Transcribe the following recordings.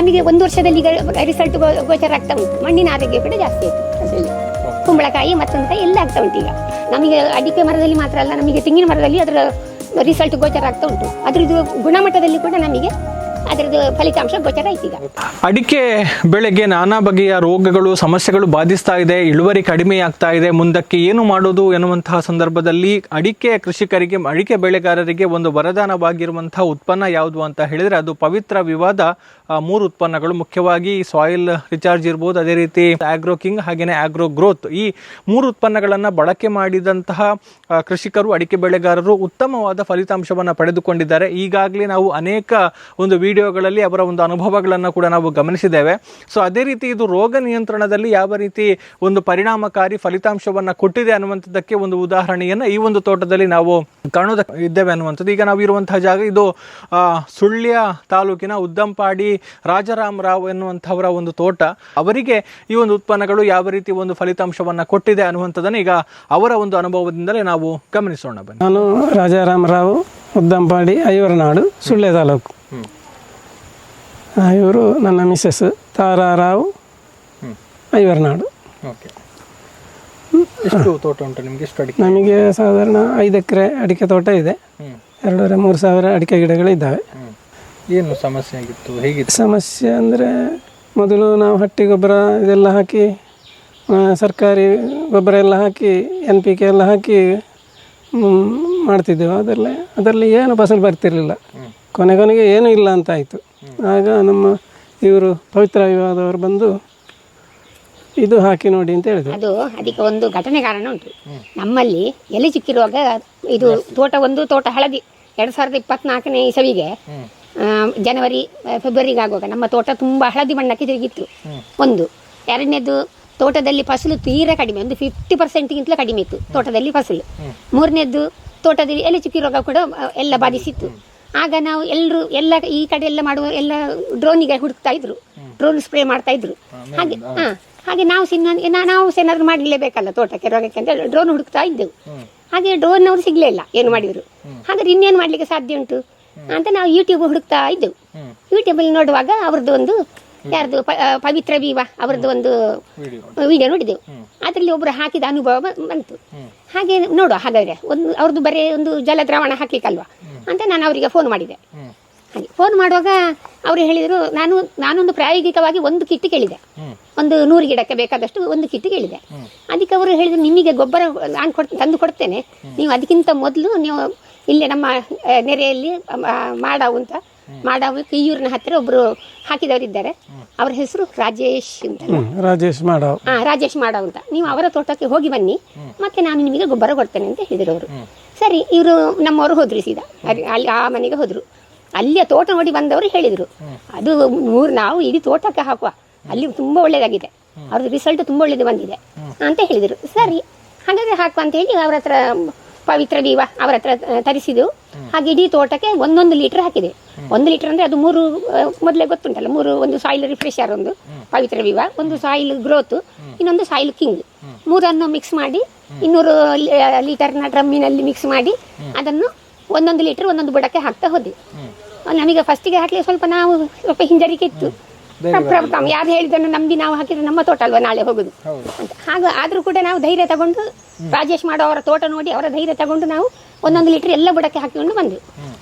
ನಮಗೆ ಒಂದು ವರ್ಷದಲ್ಲಿ ರಿಸಲ್ಟ್ ಗೋಚರ ಆಗ್ತಾ ಉಂಟು. ಮಣ್ಣಿನ ಆರೋಗ್ಯ ಕೂಡ ಜಾಸ್ತಿ ಆಯ್ತು. ಕುಂಬಳಕಾಯಿ ಮತ್ತೊಂದು ಕಾಯಿ ಎಲ್ಲ ಆಗ್ತಾ ಉಂಟು ಈಗ. ನಮಗೆ ಅಡಿಕೆ ಮರದಲ್ಲಿ ಮಾತ್ರ ಅಲ್ಲ, ನಮಗೆ ತೆಂಗಿನ ಮರದಲ್ಲಿ ಅದರ ರಿಸಲ್ಟ್ ಗೋಚರ ಆಗ್ತಾ ಉಂಟು. ಅದರದ್ದು ಗುಣಮಟ್ಟದಲ್ಲಿ ಕೂಡ ನಮಗೆ ಅದರದ್ದು ಫಲಿತಾಂಶ ಗೋಚರ ಈಗ. ಅಡಿಕೆ ಬೆಳೆಗೆ ನಾನಾ ಬಗೆಯ ರೋಗಗಳು, ಸಮಸ್ಯೆಗಳು ಬಾಧಿಸ್ತಾ ಇದೆ, ಇಳುವರಿ ಕಡಿಮೆ ಆಗ್ತಾ ಇದೆ. ಮುಂದಕ್ಕೆ ಏನು ಮಾಡೋದು ಎನ್ನುವಂತಹ ಸಂದರ್ಭದಲ್ಲಿ ಅಡಿಕೆ ಕೃಷಿಕರಿಗೆ, ಅಡಿಕೆ ಬೆಳೆಗಾರರಿಗೆ ಒಂದು ವರದಾನವಾಗಿರುವಂತಹ ಉತ್ಪನ್ನ ಯಾವುದು ಅಂತ ಹೇಳಿದ್ರೆ ಅದು ಪವಿತ್ರ ವಿವಾದ ಮೂರು ಉತ್ಪನ್ನಗಳು ಮುಖ್ಯವಾಗಿ ಸಾಯಿಲ್ ರಿಚಾರ್ಜ್ ಇರ್ಬೋದು, ಅದೇ ರೀತಿ ಆಗ್ರೋ ಕಿಂಗ್ ಹಾಗೆಯೇ ಆಗ್ರೋ ಗ್ರೋತ್ ಈ ಮೂರು ಉತ್ಪನ್ನಗಳನ್ನು ಬಳಕೆ ಮಾಡಿದಂತಹ ಕೃಷಿಕರು, ಅಡಿಕೆ ಬೆಳೆಗಾರರು ಉತ್ತಮವಾದ ಫಲಿತಾಂಶವನ್ನು ಪಡೆದುಕೊಂಡಿದ್ದಾರೆ. ಈಗಾಗಲೇ ನಾವು ಅನೇಕ ಒಂದು ವಿಡಿಯೋಗಳಲ್ಲಿ ಅವರ ಒಂದು ಅನುಭವಗಳನ್ನು ಕೂಡ ನಾವು ಗಮನಿಸಿದ್ದೇವೆ. ಸೊ ಅದೇ ರೀತಿ ಇದು ರೋಗ ನಿಯಂತ್ರಣದಲ್ಲಿ ಯಾವ ರೀತಿ ಒಂದು ಪರಿಣಾಮಕಾರಿ ಫಲಿತಾಂಶವನ್ನು ಕೊಟ್ಟಿದೆ ಅನ್ನುವಂಥದ್ದಕ್ಕೆ ಒಂದು ಉದಾಹರಣೆಯನ್ನು ಈ ಒಂದು ತೋಟದಲ್ಲಿ ನಾವು ಕಾಣೋದಕ್ಕೆ ಇದ್ದೇವೆ ಅನ್ನುವಂಥದ್ದು. ಈಗ ನಾವು ಇರುವಂತಹ ಜಾಗ ಇದು ಸುಳ್ಯ ತಾಲೂಕಿನ ಉದ್ದಂಪಾಡಿ ರಾಜಾರಾಮ್ ರಾವ್ ಎನ್ನುವಂಥವರ ಒಂದು ತೋಟ. ಅವರಿಗೆ ಈ ಒಂದು ಉತ್ಪನ್ನಗಳು ಯಾವ ರೀತಿ ಒಂದು ಫಲಿತಾಂಶವನ್ನು ಕೊಟ್ಟಿದೆ ಅನ್ನುವಂಥದ್ದನ್ನು ಈಗ ಅವರ ಒಂದು ಅನುಭವದಿಂದಲೇ ನಾವು ಗಮನಿಸೋಣ ಬನ್ನಿ. ನಾನು ರಾಜಾರಾಮರಾವ್ ಉದ್ದಂಪಾಡಿ ಐವರನಾಡು ಸುಳ್ಳೆ ತಾಲೂಕು. ಇವರು ನನ್ನ ಮಿಸ್ಸಸ್ ತಾರಾರಾವ್ ಐವರನಾಡು. ಓಕೆ. ಎಷ್ಟು ತೋಟ ಉಂಟು ನಿಮಗೆ? ಎಷ್ಟು ಅಡಿಕೆ? ನಮಗೆ ಸಾಧಾರಣ ಐದು ಎಕರೆ ಅಡಿಕೆ ತೋಟ ಇದೆ. ಎರಡೂವರೆ ಮೂರು ಸಾವಿರ ಅಡಿಕೆ ಗಿಡಗಳಿದ್ದಾವೆ. ಏನು ಸಮಸ್ಯೆ ಆಗಿತ್ತು? ಹೇಗಿತ್ತು? ಸಮಸ್ಯೆ ಅಂದರೆ ಮೊದಲು ನಾವು ಹಟ್ಟಿ ಗೊಬ್ಬರ ಇದೆಲ್ಲ ಹಾಕಿ ಆ, ಸರ್ಕಾರಿ ಗೊಬ್ಬರ ಎಲ್ಲ ಹಾಕಿ ಎನ್ ಪಿ ಕೆ ಎಲ್ಲ ಹಾಕಿ ಮ್, ಮಾಡ್ತಿದ್ದೆವು. ಅದರಲ್ಲಿ ಅದರಲ್ಲಿ ಏನು ಫಸಲು ಬರ್ತಿರಲಿಲ್ಲ. ಕೊನೆ ಕೊನೆಗೆ ಏನೂ ಇಲ್ಲ ಅಂತ ಆಯಿತು ಆಗ ನಮ್ಮ ಇವರು ಪವಿತ್ರ ವಿವಾದವರು ಬಂದು ಇದು ಹಾಕಿ ನೋಡಿ ಅಂತ ಹೇಳಿದ್ರು. ಅದು ಅದಕ್ಕೆ ಒಂದು ಘಟನೆ ಕಾರಣ ಉಂಟು. ನಮ್ಮಲ್ಲಿ ಎಲೆ ಚಿಕ್ಕಿರುವಾಗ ಇದು ತೋಟ ಒಂದು ತೋಟ ಹಳದಿ. ಎರಡು ಸಾವಿರದ ಇಪ್ಪತ್ನಾಲ್ಕನೇ ಇಸವಿಗೆ ಜನವರಿ ಫೆಬ್ರವರಿಗೆ ಆಗುವಾಗ ನಮ್ಮ ತೋಟ ತುಂಬ ಹಳದಿ ಬಣ್ಣಕ್ಕೆ ತಿರುಗಿತ್ತು. ಒಂದು. ಎರಡನೇದು ತೋಟದಲ್ಲಿ ಫಸಲು ತೀರಾ ಕಡಿಮೆ ಒಂದು ಫಿಫ್ಟಿ ಪರ್ಸೆಂಟ್ಗಿಂತಲೂ ಕಡಿಮೆ ಇತ್ತು ತೋಟದಲ್ಲಿ ಫಸಲು. ಮೂರನೇದು ತೋಟದಲ್ಲಿ ಎಲೆ ಚುಕ್ಕಿ ರೋಗ ಕೂಡ ಎಲ್ಲ ಬಾಧಿಸಿತ್ತು. ಆಗ ನಾವು ಎಲ್ಲರೂ ಎಲ್ಲ ಈ ಕಡೆ ಎಲ್ಲ ಮಾಡುವ ಎಲ್ಲ ಡ್ರೋನಿಗೆ ಹುಡುಕ್ತಾ ಇದ್ರು. ಡ್ರೋನ್ ಸ್ಪ್ರೇ ಮಾಡ್ತಾ ಇದ್ರು. ಹಾಗೆ ಹಾ. ಹಾಗೆ ನಾವು ಸಿನ್ನ ನಾವು ಏನಾದ್ರು ಮಾಡಲೇಬೇಕಲ್ಲ ತೋಟಕ್ಕೆ ರೋಗಕ್ಕೆ ಅಂತ ಡ್ರೋನ್ ಹುಡುಕ್ತಾ ಇದ್ದೆವು. ಹಾಗೆ ಡ್ರೋನ್ ಅವರು ಸಿಗ್ಲೇ ಇಲ್ಲ ಏನು ಮಾಡಿದ್ರು. ಹಾಗಾದ್ರೆ ಇನ್ನೇನು ಮಾಡ್ಲಿಕ್ಕೆ ಸಾಧ್ಯ ಉಂಟು? ಅಂತ ನಾವು ಯೂಟ್ಯೂಬ್ ಹುಡುಕ್ತಾ ಇದ್ದೆವು ಯೂಟ್ಯೂಬಲ್ಲಿ ನೋಡುವಾಗ ಅವ್ರದ್ದು ಒಂದು ಯಾರ್ದು ಪವಿತ್ರ ವಿವಾ ಅವ್ರದ್ದು ಒಂದು ವಿಡಿಯೋ ನೋಡಿದೆವು. ಅದರಲ್ಲಿ ಒಬ್ಬರು ಹಾಕಿದ ಅನುಭವ ಬಂತು. ಹಾಗೆ ನೋಡುವ ಹಾಗಾದ್ರೆ. ಒಂದು ಅವ್ರದ್ದು ಬರೀ ಒಂದು ಜಲದ್ರಾವಣ ಹಾಕ್ಲಿಕ್ಕಲ್ವಾ? ಅಂತ ನಾನು ಅವರಿಗೆ ಫೋನ್ ಮಾಡಿದೆ. ಹಾಗೆ ಫೋನ್ ಮಾಡುವಾಗ ಅವರು ಹೇಳಿದರು ನಾನು ನಾನೊಂದು ಪ್ರಾಯೋಗಿಕವಾಗಿ ಒಂದು ಕಿಟ್ ಕೇಳಿದೆ. ಒಂದು ನೂರು ಗಿಡಕ್ಕೆ ಬೇಕಾದಷ್ಟು ಒಂದು ಕಿಟ್ ಕೇಳಿದೆ. ಅದಕ್ಕೆ ಅವರು ಹೇಳಿದ್ರು ನಿಮಗೆ ಗೊಬ್ಬರ ನಾನು ಕೊಡ್ ತಂದು ಕೊಡ್ತೇನೆ. ನೀವು ಅದಕ್ಕಿಂತ ಮೊದಲು ನೀವು ಇಲ್ಲೇ ನಮ್ಮ ನೆರೆಯಲ್ಲಿ ಮಾಡಾವು ಅಂತ. ಮಾಡಾವು ಕಿಯೂರಿನ ಹತ್ತಿರ ಒಬ್ಬರು ಹಾಕಿದವರಿದ್ದಾರೆ. ಅವರ ಹೆಸರು ರಾಜೇಶ್ ಅಂತ. ರಾಜೇಶ್ ಮಾಡಾವ್. ಹಾ ರಾಜೇಶ್ ಮಾಡಾವ್ ಅಂತ. ನೀವು ಅವರ ತೋಟಕ್ಕೆ ಹೋಗಿ ಬನ್ನಿ. ಮತ್ತೆ ನಾನು ನಿಮಗೆ ಗೊಬ್ಬರ ಕೊಡ್ತೇನೆ ಅಂತ ಹೇಳಿದರು ಅವರು. ಸರಿ ಇವರು ನಮ್ಮವರು ಹೋದ್ರು ಸೀದಾ. ಅಲ್ಲಿ ಅಲ್ಲಿ ಆ ಮನೆಗೆ ಹೋದ್ರು. ಅಲ್ಲಿಯ ತೋಟ ನೋಡಿ ಬಂದವರು ಹೇಳಿದರು. ಅದು ಮೂರು ನಾವು ಇಡೀ ತೋಟಕ್ಕೆ ಹಾಕುವ. ಅಲ್ಲಿ ತುಂಬ ಒಳ್ಳೇದಾಗಿದೆ. ಅವ್ರದ್ದು ರಿಸಲ್ಟ್ ತುಂಬ ಒಳ್ಳೇದು ಬಂದಿದೆ ಅಂತ ಹೇಳಿದರು. ಸರಿ ಹಾಗಾದ್ರೆ ಹಾಕುವ ಅಂತ ಹೇಳಿ ಅವ್ರ ಹತ್ರ ಪವಿತ್ರ ದೀವ ಅವರ ಹತ್ರ ತರಿಸಿದೆವು ಹಾಗೆ ಇಡೀ ತೋಟಕ್ಕೆ ಒಂದೊಂದು ಲೀಟರ್ ಹಾಕಿದೆ. ಒಂದು ಲೀಟರ್ ಅಂದ್ರೆ ಅದು ಮೂರು ಮೊದಲೇ ಗೊತ್ತುಂಟಲ್ಲ, ಮೂರು, ಒಂದು ಸಾಯಿಲ್ ರಿಫ್ರೆಶರ್ ಒಂದು ಪವಿತ್ರ ವಿವ ಒಂದು ಸಾಯಿಲ್ ಗ್ರೋತ್ ಇನ್ನೊಂದು ಸಾಯಿಲ್ ಕಿಂಗ್ ಮೂರನ್ನು ಮಿಕ್ಸ್ ಮಾಡಿ, ಇನ್ನೂರು ಲೀಟರ್ನ ಡ್ರಮ್ಮಿನಲ್ಲಿ ಮಿಕ್ಸ್ ಮಾಡಿ, ಅದನ್ನು ಒಂದೊಂದು ಲೀಟರ್ ಒಂದೊಂದು ಬುಡಕ್ಕೆ ಹಾಕ್ತಾ ಹೋದ್ವಿ. ನಮಗೆ ಫಸ್ಟಿಗೆ ಹಾಕಲಿ ಸ್ವಲ್ಪ ನಾವು ಸ್ವಲ್ಪ ಹಿಂಜರಿಕೆ ಇತ್ತು. ಯಾರು ಹೇಳಿದನ್ನು ನಂಬಿ ನಾವು ಹಾಕಿದ್ರೆ ನಮ್ಮ ತೋಟ ಅಲ್ವಾ ನಾಳೆ ಹೋಗುದು? ಅಂತ. ಹಾಗ ಆದ್ರೂ ಕೂಡ ನಾವು ಧೈರ್ಯ ತಗೊಂಡು ರಾಜೇಶ್ ಮಾಡೋ ಅವರ ತೋಟ ನೋಡಿ ಅವರ ಧೈರ್ಯ ತಗೊಂಡು ನಾವು ಒಂದೊಂದು ಲೀಟರ್ ಎಲ್ಲ ಬುಡಕ್ಕೆ ಹಾಕಿಕೊಂಡು ಬಂದ್ವಿ.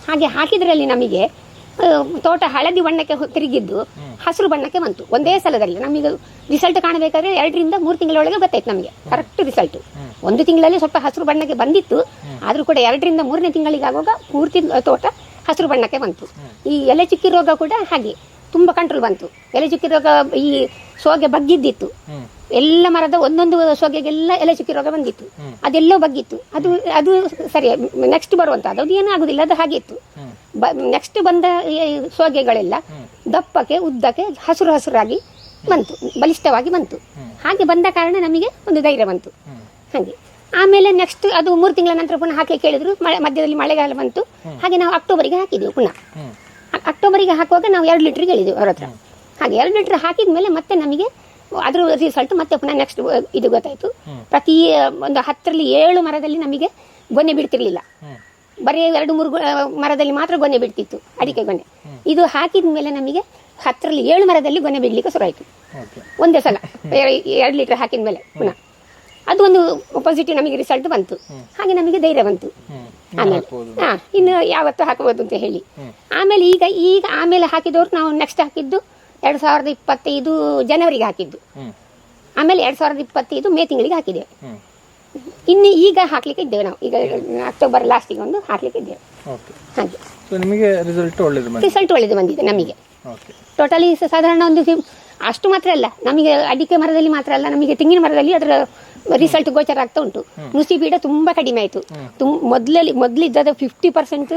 ಹಾಗೆ ಹಾಕಿದ್ರಲ್ಲಿ ನಮಗೆ ತೋಟ ಹಳದಿ ಬಣ್ಣಕ್ಕೆ ತಿರುಗಿದ್ದು ಹಸಿರು ಬಣ್ಣಕ್ಕೆ ಬಂತು. ಒಂದೇ ಸಲದಲ್ಲಿ. ನಮಗೆ ರಿಸಲ್ಟ್ ಕಾಣಬೇಕಾದ್ರೆ ಎರಡರಿಂದ ಮೂರು ತಿಂಗಳೊಳಗೆ ಗೊತ್ತಾಯ್ತು ನಮಗೆ. ಕರೆಕ್ಟ್ ರಿಸಲ್ಟ್ ಒಂದು ತಿಂಗಳಲ್ಲಿ ಸ್ವಲ್ಪ ಹಸಿರು ಬಣ್ಣಕ್ಕೆ ಬಂದಿತ್ತು. ಆದ್ರೂ ಕೂಡ ಎರಡರಿಂದ ಮೂರನೇ ತಿಂಗಳಿಗಾಗುವಾಗ ಪೂರ್ತಿ ತೋಟ ಹಸಿರು ಬಣ್ಣಕ್ಕೆ ಬಂತು. ಈ ಎಲೆ ಚಿಕ್ಕಿ ರೋಗ ಕೂಡ ಹಾಗೆ. ತುಂಬ ಕಂಟ್ರೋಲ್ ಬಂತು. ಎಲೆ ಚುಕ್ಕಿ ರೋಗ ಈ ಸೋಗೆ ಬಗ್ಗಿದ್ದಿತ್ತು. ಎಲ್ಲ ಮರದ ಒಂದೊಂದು ಸೋಗೆಗೆಲ್ಲ ಎಲೆ ಚುಕ್ಕಿ ರೋಗ ಬಂದಿತ್ತು ಅದೆಲ್ಲೋ ಬಗ್ಗಿತ್ತು. ಅದು ಅದು ಸರಿ ನೆಕ್ಸ್ಟ್ ಬರುವಂತ ಅದು ಏನೂ ಆಗುದಿಲ್ಲ ಅದು ಹಾಗೆ ಇತ್ತು ನೆಕ್ಸ್ಟ್ ಬಂದ ಸೋಗೆಗಳೆಲ್ಲ ದಪ್ಪಕ್ಕೆ ಉದ್ದಕ್ಕೆ ಹಸಿರು ಹಸಿರಾಗಿ ಬಂತು. ಬಲಿಷ್ಠವಾಗಿ ಬಂತು. ಹಾಗೆ ಬಂದ ಕಾರಣ ನಮಗೆ ಒಂದು ಧೈರ್ಯ ಬಂತು. ಹಾಗೆ. ಆಮೇಲೆ ನೆಕ್ಸ್ಟ್ ಅದು ಮೂರು ತಿಂಗಳ ನಂತರ ಪುನಃ ಹಾಕಿ ಕೇಳಿದ್ರು. ಮಳೆ ಮಧ್ಯದಲ್ಲಿ ಮಳೆಗಾಲ ಬಂತು. ಹಾಗೆ ನಾವು ಅಕ್ಟೋಬರ್ಗೆ ಹಾಕಿದ್ವಿ ಪುನಃ. ಅಕ್ಟೋಬರಿಗೆ ಹಾಕುವಾಗ ನಾವು ಎರಡು ಲೀಟ್ರಿಗೆ ಹೇಳಿದ್ವಿ ಅವ್ರ ಹತ್ರ. ಹಾಗೆ ಎರಡು ಲೀಟರ್ ಹಾಕಿದ ಮೇಲೆ ಮತ್ತೆ ನಮಗೆ ಅದ್ರ ರಿಸಲ್ಟ್ ಮತ್ತೆ ಪುನಃ ನೆಕ್ಸ್ಟ್ ಇದು ಗೊತ್ತಾಯ್ತು. ಪ್ರತಿ ಒಂದು ಹತ್ತರಲ್ಲಿ ಏಳು ಮರದಲ್ಲಿ ನಮಗೆ ಗೊನೆ ಬಿಡ್ತಿರ್ಲಿಲ್ಲ. ಬರೀ ಎರಡು ಮೂರು ಮರದಲ್ಲಿ ಮಾತ್ರ ಗೊನೆ ಬಿಡ್ತಿತ್ತು ಅಡಿಕೆ ಗೊನೆ. ಇದು ಹಾಕಿದ ಮೇಲೆ ನಮಗೆ ಹತ್ತರಲ್ಲಿ ಏಳು ಮರದಲ್ಲಿ ಗೊನೆ ಬಿಡ್ಲಿಕ್ಕೆ ಶುರು ಆಯ್ತು ಒಂದೇ ಸಲ ಎರಡು ಲೀಟರ್ ಹಾಕಿದ ಮೇಲೆ ಪುನಃ ಅದು ಒಂದು ಪಾಸಿಟಿವ್ ನಮಗೆ ರಿಸಲ್ಟ್ ಬಂತು. ಹಾಗೆ ನಮಗೆ ಧೈರ್ಯ ಬಂತು. ಆಮೇಲೆ ಹಾ ಇನ್ನು ಯಾವತ್ತು ಹಾಕಬಹುದು ಅಂತ ಹೇಳಿ. ಆಮೇಲೆ ಈಗ ಈಗ ಆಮೇಲೆ ಹಾಕಿದವರು ನಾವು ನೆಕ್ಸ್ಟ್ ಹಾಕಿದ್ದು ಎರಡು ಸಾವಿರದ ಇಪ್ಪತ್ತೈದು ಜನವರಿಗೆ ಹಾಕಿದ್ದು. ಆಮೇಲೆ ಎರಡು ಸಾವಿರದ ಇಪ್ಪತ್ತೈದು ಮೇ ತಿಂಗಳಿಗೆ ಹಾಕಿದ್ದೇವೆ. ಇನ್ನು ಈಗ ಹಾಕ್ಲಿಕ್ಕೆ ಇದ್ದೇವೆ ನಾವು. ಈಗ ಅಕ್ಟೋಬರ್ ಲಾಸ್ಟಿಗೆ ಒಂದು ಹಾಕ್ಲಿಕ್ಕೆ ಇದ್ದೇವೆ. ಹಾಗೆ. ರಿಸಲ್ಟ್ ಒಳ್ಳೇದು ಬಂದಿದೆ. ರಿಸಲ್ಟ್ ಒಳ್ಳೆದು ಬಂದಿದೆ ನಮಗೆ. ಟೋಟಲಿ ಸಾಧಾರಣ ಒಂದು ಅಷ್ಟು ಮಾತ್ರ ಅಲ್ಲ. ನಮಗೆ ಅಡಿಕೆ ಮರದಲ್ಲಿ ಮಾತ್ರ ಅಲ್ಲ. ನಮಗೆ ತೆಂಗಿನ ಮರದಲ್ಲಿ ಅದರ ರಿಸಲ್ಟ್ ಗೋಚರ ಆಗ್ತಾ ಉಂಟು. ನುಸಿ ಬೀಡ ತುಂಬ ಕಡಿಮೆ ಆಯಿತು. ತುಂ ಮೊದಲಲ್ಲಿ ಮೊದಲಿದ್ದದ ಫಿಫ್ಟಿ ಪರ್ಸೆಂಟ್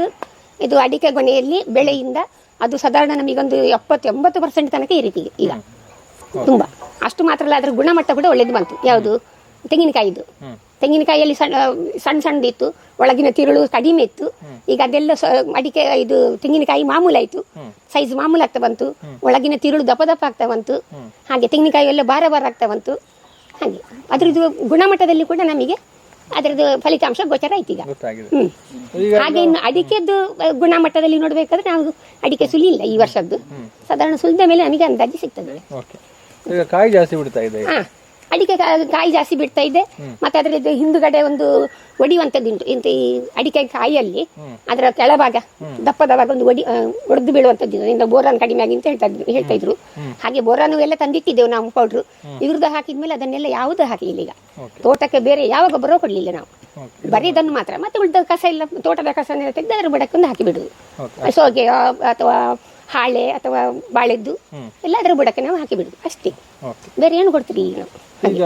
ಇದು ಅಡಿಕೆ ಗೊನೆಯಲ್ಲಿ ಬೆಳೆಯಿಂದ ಅದು ಸಾಧಾರಣ ನಮಗೊಂದು ಎಪ್ಪತ್ತು ಎಂಬತ್ತು ಪರ್ಸೆಂಟ್ ತನಕ ಈ ರೀತಿ ಈಗ ತುಂಬ. ಅಷ್ಟು ಮಾತ್ರ ಅಲ್ಲ ಅದರ ಗುಣಮಟ್ಟ ಕೂಡ ಒಳ್ಳೇದು ಬಂತು. ಯಾವುದು? ತೆಂಗಿನಕಾಯಿದು. ತೆಂಗಿನಕಾಯಿಯಲ್ಲಿ ಸಣ್ಣ ಸಣ್ಣ ಸಣ್ಣದಿತ್ತು ಒಳಗಿನ ತಿರುಳು ಕಡಿಮೆ ಇತ್ತು. ಈಗ ಅದೆಲ್ಲ ಅಡಿಕೆ ಇದು ತೆಂಗಿನಕಾಯಿ ಮಾಮೂಲಾಯಿತು ಸೈಜ್ ಮಾಮೂಲು ಆಗ್ತಾ ಬಂತು. ಒಳಗಿನ ತಿರುಳು ದಪ್ಪ ದಪ್ಪ ಆಗ್ತಾ ಬಂತು. ಹಾಗೆ ತೆಂಗಿನಕಾಯಿ ಎಲ್ಲ ಭಾರ ಭಾರ ಆಗ್ತಾ ಬಂತು. ಹಾಗೆ. ಅದ್ರದ್ದು ಗುಣಮಟ್ಟದಲ್ಲಿ ಕೂಡ ನಮಗೆ ಅದರದ್ದು ಫಲಿತಾಂಶ ಗೋಚರ ಆಯ್ತು ಈಗ. ಗೊತ್ತಾಗಿದೆ. ಹ್ಮ್. ಹಾಗೆ ಇನ್ನು ಅಡಿಕೆದ್ದು ಗುಣಮಟ್ಟದಲ್ಲಿ ನೋಡಬೇಕಾದ್ರೆ ನಾವು ಅಡಿಕೆ ಸುಲಿಲ್ಲ ಈ ವರ್ಷದ್ದು. ಸಾಧಾರಣ ಸುಲಿದ ಮೇಲೆ ನಮಗೆ ಅಂದಾಜು ಸಿಗ್ತದೆ. ಕಾಯಿ ಜಾಸ್ತಿ ಬಿಡ್ತಾ ಇದೆ. ಅಡಿಕೆ ಕಾಯಿ ಜಾಸ್ತಿ ಬಿಡ್ತಾ ಇದೆ. ಮತ್ತೆ ಅದರದ್ದು ಹಿಂದುಗಡೆ ಒಂದು ಒಡಿಯುವಂಥದ್ದುಂಟು ಇಂತ ಈ ಅಡಿಕೆ ಕಾಯಿಯಲ್ಲಿ ಅದರ ಕೆಳಭಾಗ ದಪ್ಪದ ಭಾಗ ಒಂದು ಒಡಿ ಒಡೆದು ಬೀಳುವಂಥದ್ದು. ಇಂದ ಬೋರಾನ್ ಕಡಿಮೆ ಆಗಿ ಅಂತ ಹೇಳ್ತಾ ಇದ್ರು. ಹೇಳ್ತಾ ಇದ್ರು ಹಾಗೆ ಬೋರಾನು ಎಲ್ಲ ತಂದಿಟ್ಟಿದ್ದೆವು ನಾವು ಪೌಡ್ರು ಇವ್ರದ್ದು ಹಾಕಿದ್ಮೇಲೆ ಅದನ್ನೆಲ್ಲ ಯಾವುದು ಹಾಕಲಿಲ್ಲ ಈಗ. ತೋಟಕ್ಕೆ ಬೇರೆ ಯಾವ ಗೊಬ್ಬರ ಕೊಡಲಿಲ್ಲ ನಾವು. ಬರೀದನ್ನು ಬರೀ ಇದನ್ನು ಮಾತ್ರ. ಮತ್ತೆ ಉಳಿದ ಕಸ ಇಲ್ಲ. ತೋಟದ ಕಸ ತೆಗೆದು ಅದ್ರ ಬುಡಕ್ಕೊಂದು ಹಾಕಿ ಬಿಡುದು ಸೋಗೆ ಅಥವಾ ಹಾಳೆ ಅಥವಾ ಬಾಳೆದ್ದು ಎಲ್ಲ ಅದರ ಬುಡಕ್ಕೆ ನಾವು ಹಾಕಿ ಬಿಡುದು ಅಷ್ಟೇ ಬೇರೆ ಏನು ಕೊಡ್ತೀರಿ ಈಗ ನಾವು? ಈಗ